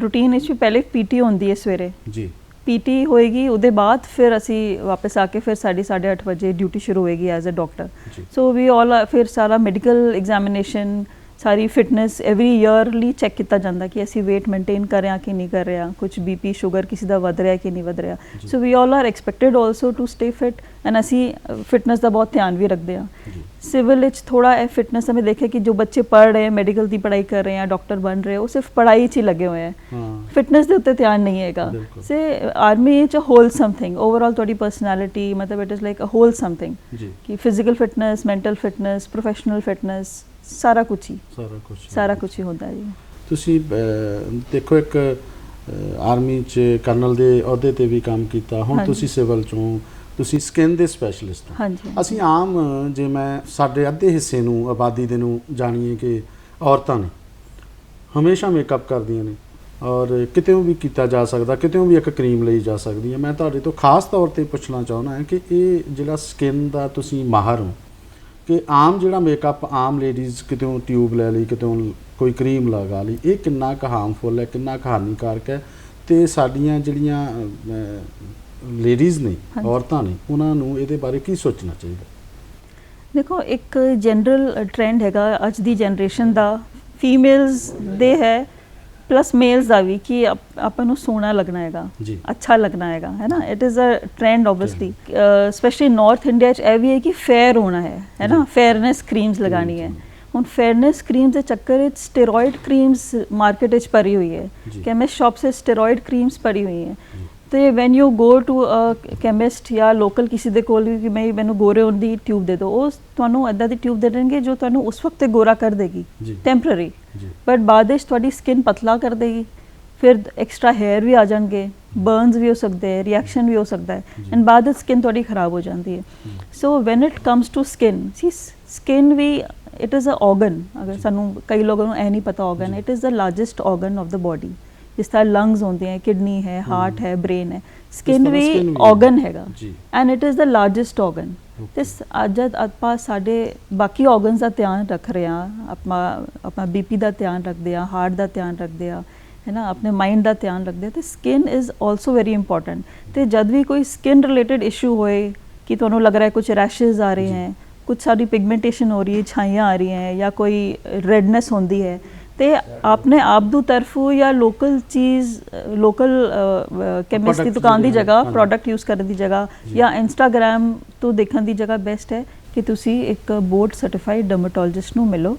[SPEAKER 2] ਰੂਟੀਨ ਵਿੱਚ ਪਹਿਲੇ ਪੀਟੀ ਹੁੰਦੀ ਹੈ ਸਵੇਰੇ।
[SPEAKER 1] ਜੀ।
[SPEAKER 2] ਪੀਟੀ ਹੋਏਗੀ ਉਹਦੇ ਬਾਅਦ ਫਿਰ ਅਸੀਂ ਵਾਪਸ ਆ ਕੇ ਫਿਰ ਸਾਡੀ 8:30 ਵਜੇ ਡਿਊਟੀ ਸ਼ੁਰੂ ਹੋਏਗੀ as a doctor so we all ਫਿਰ ਸਾਰਾ ਮੈਡੀਕਲ ਐਗਜ਼ਾਮੀਨੇਸ਼ਨ ਸਾਰੀ ਫਿਟਨੈਸ ਐਵਰੀ ਈਅਰਲੀ ਚੈੱਕ ਕੀਤਾ ਜਾਂਦਾ ਕਿ ਅਸੀਂ weight ਮੇਨਟੇਨ ਕਰ ਰਹੇ ਹਾਂ ਕਿ ਨਹੀਂ ਕਰ ਰਹੇ ਹਾਂ ਕੁਝ ਬੀਪੀ ਸ਼ੂਗਰ ਕਿਸੇ ਦਾ ਵਧ ਰਿਹਾ ਕਿ ਨਹੀਂ ਵਧ ਰਿਹਾ। So we all are expected also to stay fit and ਅਸੀਂ ਫਿਟਨੈਸ ਦਾ ਬਹੁਤ ਧਿਆਨ ਵੀ ਰੱਖਦੇ ਹਾਂ। ਸਿਵਲ ਵਿੱਚ ਥੋੜਾ ਇਹ ਫਿਟਨੈਸ ਹਮੇ ਦੇਖਿਆ ਕਿ ਜੋ ਬੱਚੇ ਪੜ੍ਹ ਰਹੇ ਮੈਡੀਕਲ ਦੀ ਪੜ੍ਹਾਈ ਕਰ ਰਹੇ ਹੈ ਡਾਕਟਰ ਬਣ ਰਹੇ ਉਹ ਸਿਰਫ ਪੜ੍ਹਾਈ 'ਚ ਹੀ ਲੱਗੇ ਹੋਏ ਹਾਂ। ਫਿਟਨੈਸ ਦੇ ਉੱਤੇ ਧਿਆਨ ਨਹੀਂ ਹੈਗਾ। Say army a whole something overall ਤੁਹਾਡੀ ਪਰਸਨੈਲਿਟੀ ਮਤਲਬ it is like a whole
[SPEAKER 1] something
[SPEAKER 2] ਕਿ physical fitness mental fitness professional fitness ਸਾਰਾ ਕੁਝ ਹੀ।
[SPEAKER 1] ਸਾਰਾ ਕੁਝ
[SPEAKER 2] ਸਾਰਾ ਕੁਝ ਹੀ ਹੁੰਦਾ ਜੀ।
[SPEAKER 1] ਤੁਸੀਂ ਦੇਖੋ ਇੱਕ ਆਰਮੀ ਚ ਕਰਨਲ ਦੇ ਅਹੁਦੇ ਤੇ ਵੀ ਕੰਮ ਕੀਤਾ। ਹੁਣ। ਤੁਸੀਂ ਸਿਵਲ ਚੋਂ ਤੁਸੀਂ ਸਕਿਨ ਦੇ ਸਪੈਸ਼ਲਿਸਟ ਹੋ।
[SPEAKER 2] ਹਾਂਜੀ।
[SPEAKER 1] ਅਸੀਂ ਆਮ ਜੇ ਮੈਂ ਸਾਡੇ ਅੱਧੇ ਹਿੱਸੇ ਨੂੰ ਆਬਾਦੀ ਦੇ ਨੂੰ ਜਾਣੀਏ ਕਿ ਔਰਤਾਂ ਨੇ ਹਮੇਸ਼ਾ ਮੇਕਅਪ ਕਰਦੀਆਂ ਨੇ। ਔਰ ਕਿਤੇੋਂ ਵੀ ਕੀਤਾ ਜਾ ਸਕਦਾ ਕਿਤੇੋਂ ਵੀ ਇੱਕ ਕਰੀਮ ਲਈ ਜਾ ਸਕਦੀ ਹੈ। ਮੈਂ ਤੁਹਾਡੇ ਤੋਂ ਖਾਸ ਤੌਰ ਤੇ ਪੁੱਛਣਾ ਚਾਹੁੰਦਾ ਹਾਂ ਕਿ ਇਹ ਜਿਹੜਾ ਸਕਿਨ ਦਾ ਤੁਸੀਂ ਮਾਹਰ ਹੋ ਕਿ ਆਮ ਜਿਹੜਾ ਮੇਕਅਪ ਆਮ ਲੇਡੀਜ਼ ਕਿਤੇੋਂ ਟਿਊਬ ਲੈ ਲਈ ਕਿਤੇੋਂ ਕੋਈ ਕਰੀਮ ਲਗਾ ਲਈ ਇਹ ਕਿੰਨਾ ਕੁ ਹਾਰਮਫੁਲ ਹੈ ਕਿੰਨਾ ਕੁ ਹਾਨੀਕਾਰਕ ਹੈ ਤੇ ਸਾਡੀਆਂ ਜਿਹੜੀਆਂ ਲੇਡੀਜ਼ ਨੇ। ਔਰਤਾਂ ਨੇ ਉਹਨਾਂ ਨੂੰ ਇਹਦੇ ਬਾਰੇ ਕੀ ਸੋਚਣਾ ਚਾਹੀਦਾ
[SPEAKER 2] ਦੇਖੋ ਇੱਕ ਜਨਰਲ ਟ੍ਰੈਂਡ ਹੈਗਾ ਅੱਜ ਦੀ ਜਨਰੇਸ਼ਨ ਦਾ ਫੀਮੇਲਸ ਦੇ ਹੈ ਪਲੱਸ ਮੇਲਸ ਦਾ ਵੀ ਕਿ ਆਪ- ਆਪਾਂ ਨੂੰ ਸੋਹਣਾ ਲੱਗਣਾ ਹੈਗਾ
[SPEAKER 1] ਜੀ।
[SPEAKER 2] ਅੱਛਾ ਲੱਗਣਾ ਹੈਗਾ ਹੈ ਨਾ? It is a trend obviously specially north India ਚ ਇਹ ਵੀ ਹੈ ਕਿ ਫੇਅਰ ਹੋਣਾ ਹੈ ਹੈ ਨਾ। ਫੇਅਰਨੈਸ ਕਰੀਮਸ ਲਗਾਣੀ ਹੈ। ਹੁਣ ਫੇਅਰਨੈਸ ਕਰੀਮਸ ਦੇ ਚੱਕਰ ਵਿੱਚ ਸਟੀਰੋਇਡ ਕਰੀਮਸ ਮਾਰਕੀਟ ਵਿੱਚ ਭਰੀ ਹੋਈ ਹੈ।
[SPEAKER 1] ਜੀ।
[SPEAKER 2] ਕੈਮਿਸਟ ਸ਼ਾਪ ਸੇ ਸਟੀਰੋਇਡ ਕਰੀਮਸ ਭਰੀ ਹੋਈ ਹੈ।
[SPEAKER 1] ਜੀ।
[SPEAKER 2] ਤੇ when you go to a chemist ਜਾਂ ਲੋਕਲ ਕਿਸੇ ਦੇ ਕੋਲ ਵੀ ਕਿ ਮੈਂ ਮੈਨੂੰ ਗੋਰੇ ਹੋਣ ਦੀ ਟਿਊਬ ਦੇ ਦਿਓ ਉਹ ਤੁਹਾਨੂੰ ਐਦਾਂ ਦੀ ਟਿਊਬ ਦੇ ਦੇਣਗੇ ਜੋ ਤੁਹਾਨੂੰ ਉਸ ਵਕਤ ਤੇ ਗੋਰਾ ਕਰ ਦੇਗੀ।
[SPEAKER 1] ਜੀ।
[SPEAKER 2] ਟੈਂਪਰੇਰੀ ਬਟ ਬਾਅਦ ਵਿੱਚ ਤੁਹਾਡੀ ਸਕਿਨ ਪਤਲਾ ਕਰ ਦੇਗੀ ਫਿਰ ਐਕਸਟਰਾ ਹੈਅਰ ਵੀ ਆ ਜਾਣਗੇ ਬਰਨਸ ਵੀ ਹੋ ਸਕਦੇ ਹੈ ਰਿਐਕਸ਼ਨ ਵੀ ਹੋ ਸਕਦਾ ਹੈ। ਐਂਡ ਬਾਅਦ ਵਿੱਚ ਸਕਿਨ ਤੁਹਾਡੀ ਖਰਾਬ ਹੋ ਜਾਂਦੀ ਹੈ। So when it comes to skin see skin we it is a organ ਅਗਰ। ਸਾਨੂੰ ਕਈ ਲੋਕਾਂ ਨੂੰ ਇਹ ਨਹੀਂ ਪਤਾ
[SPEAKER 1] organ.
[SPEAKER 2] It is the largest organ of the body ਜਿਸ ਤਰ੍ਹਾਂ ਲੰਗਸ ਹੁੰਦੇ ਹੈ ਕਿਡਨੀ ਹੈ ਹਾਰਟ। ਹੈ ਬ੍ਰੇਨ ਹੈ ਸਕਿਨ ਵੀ। ਆਰਗਨ ਹੈਗਾ and it is the largest
[SPEAKER 1] organ.
[SPEAKER 2] ਤੇ ਅੱਜ ਆਪਾਂ ਸਾਡੇ ਬਾਕੀ ਆਰਗਨਸ ਦਾ ਧਿਆਨ ਰੱਖ ਰਹੇ ਆ ਆਪਾਂ ਆਪਾਂ ਬੀਪੀ ਦਾ ਧਿਆਨ ਰੱਖਦੇ ਆ ਹਾਰਟ ਦਾ ਧਿਆਨ ਰੱਖਦੇ ਆ ਹੈ ਨਾ ਆਪਣੇ ਮਾਈਂਡ ਦਾ ਧਿਆਨ ਰੱਖਦੇ ਤੇ skin is also very important ਤੇ ਜਦ ਵੀ ਕੋਈ ਸਕਿਨ ਰਿਲੇਟਡ ਇਸ਼ੂ ਹੋਏ ਕਿ ਤੁਹਾਨੂੰ ਲੱਗ ਰਿਹਾ ਹੈ ਕੁਝ ਰੈਸ਼ਸ ਆ ਰਹੇ ਹੈ ਕੁਝ ਸਾਡੀ ਪਿਗਮੈਂਟੇਸ਼ਨ ਹੋ ਰਹੀ ਹੈ ਛਾਈਆਂ ਆ ਰਹੀਆਂ ਹੈ ਜਾਂ ਕੋਈ ਰੈਡਨੈਸ ਹੁੰਦੀ ਹੈ ਤੇ ਆਪਣੇ ਆਪ ਦੂ ਤਰਫੋਂ ਜਾਂ ਲੋਕਲ ਚੀਜ਼ ਲੋਕਲ ਕੈਮਿਸਟ ਦੀ ਦੁਕਾਨ ਦੀ ਜਗ੍ਹਾ ਪ੍ਰੋਡਕਟ ਯੂਜ਼ ਕਰਨ ਦੀ ਜਗ੍ਹਾ
[SPEAKER 1] ਜਾਂ।
[SPEAKER 2] ਇੰਸਟਾਗ੍ਰam ਤੋਂ ਦੇਖਣ ਦੀ ਜਗ੍ਹਾ ਬੈਸਟ ਹੈ ਕਿ ਤੁਸੀਂ ਇੱਕ ਬੋਰਡ ਸਰਟੀਫਾਈਡ ਡਰਮੇਟੋਲੋਜਿਸਟ ਨੂੰ ਮਿਲੋ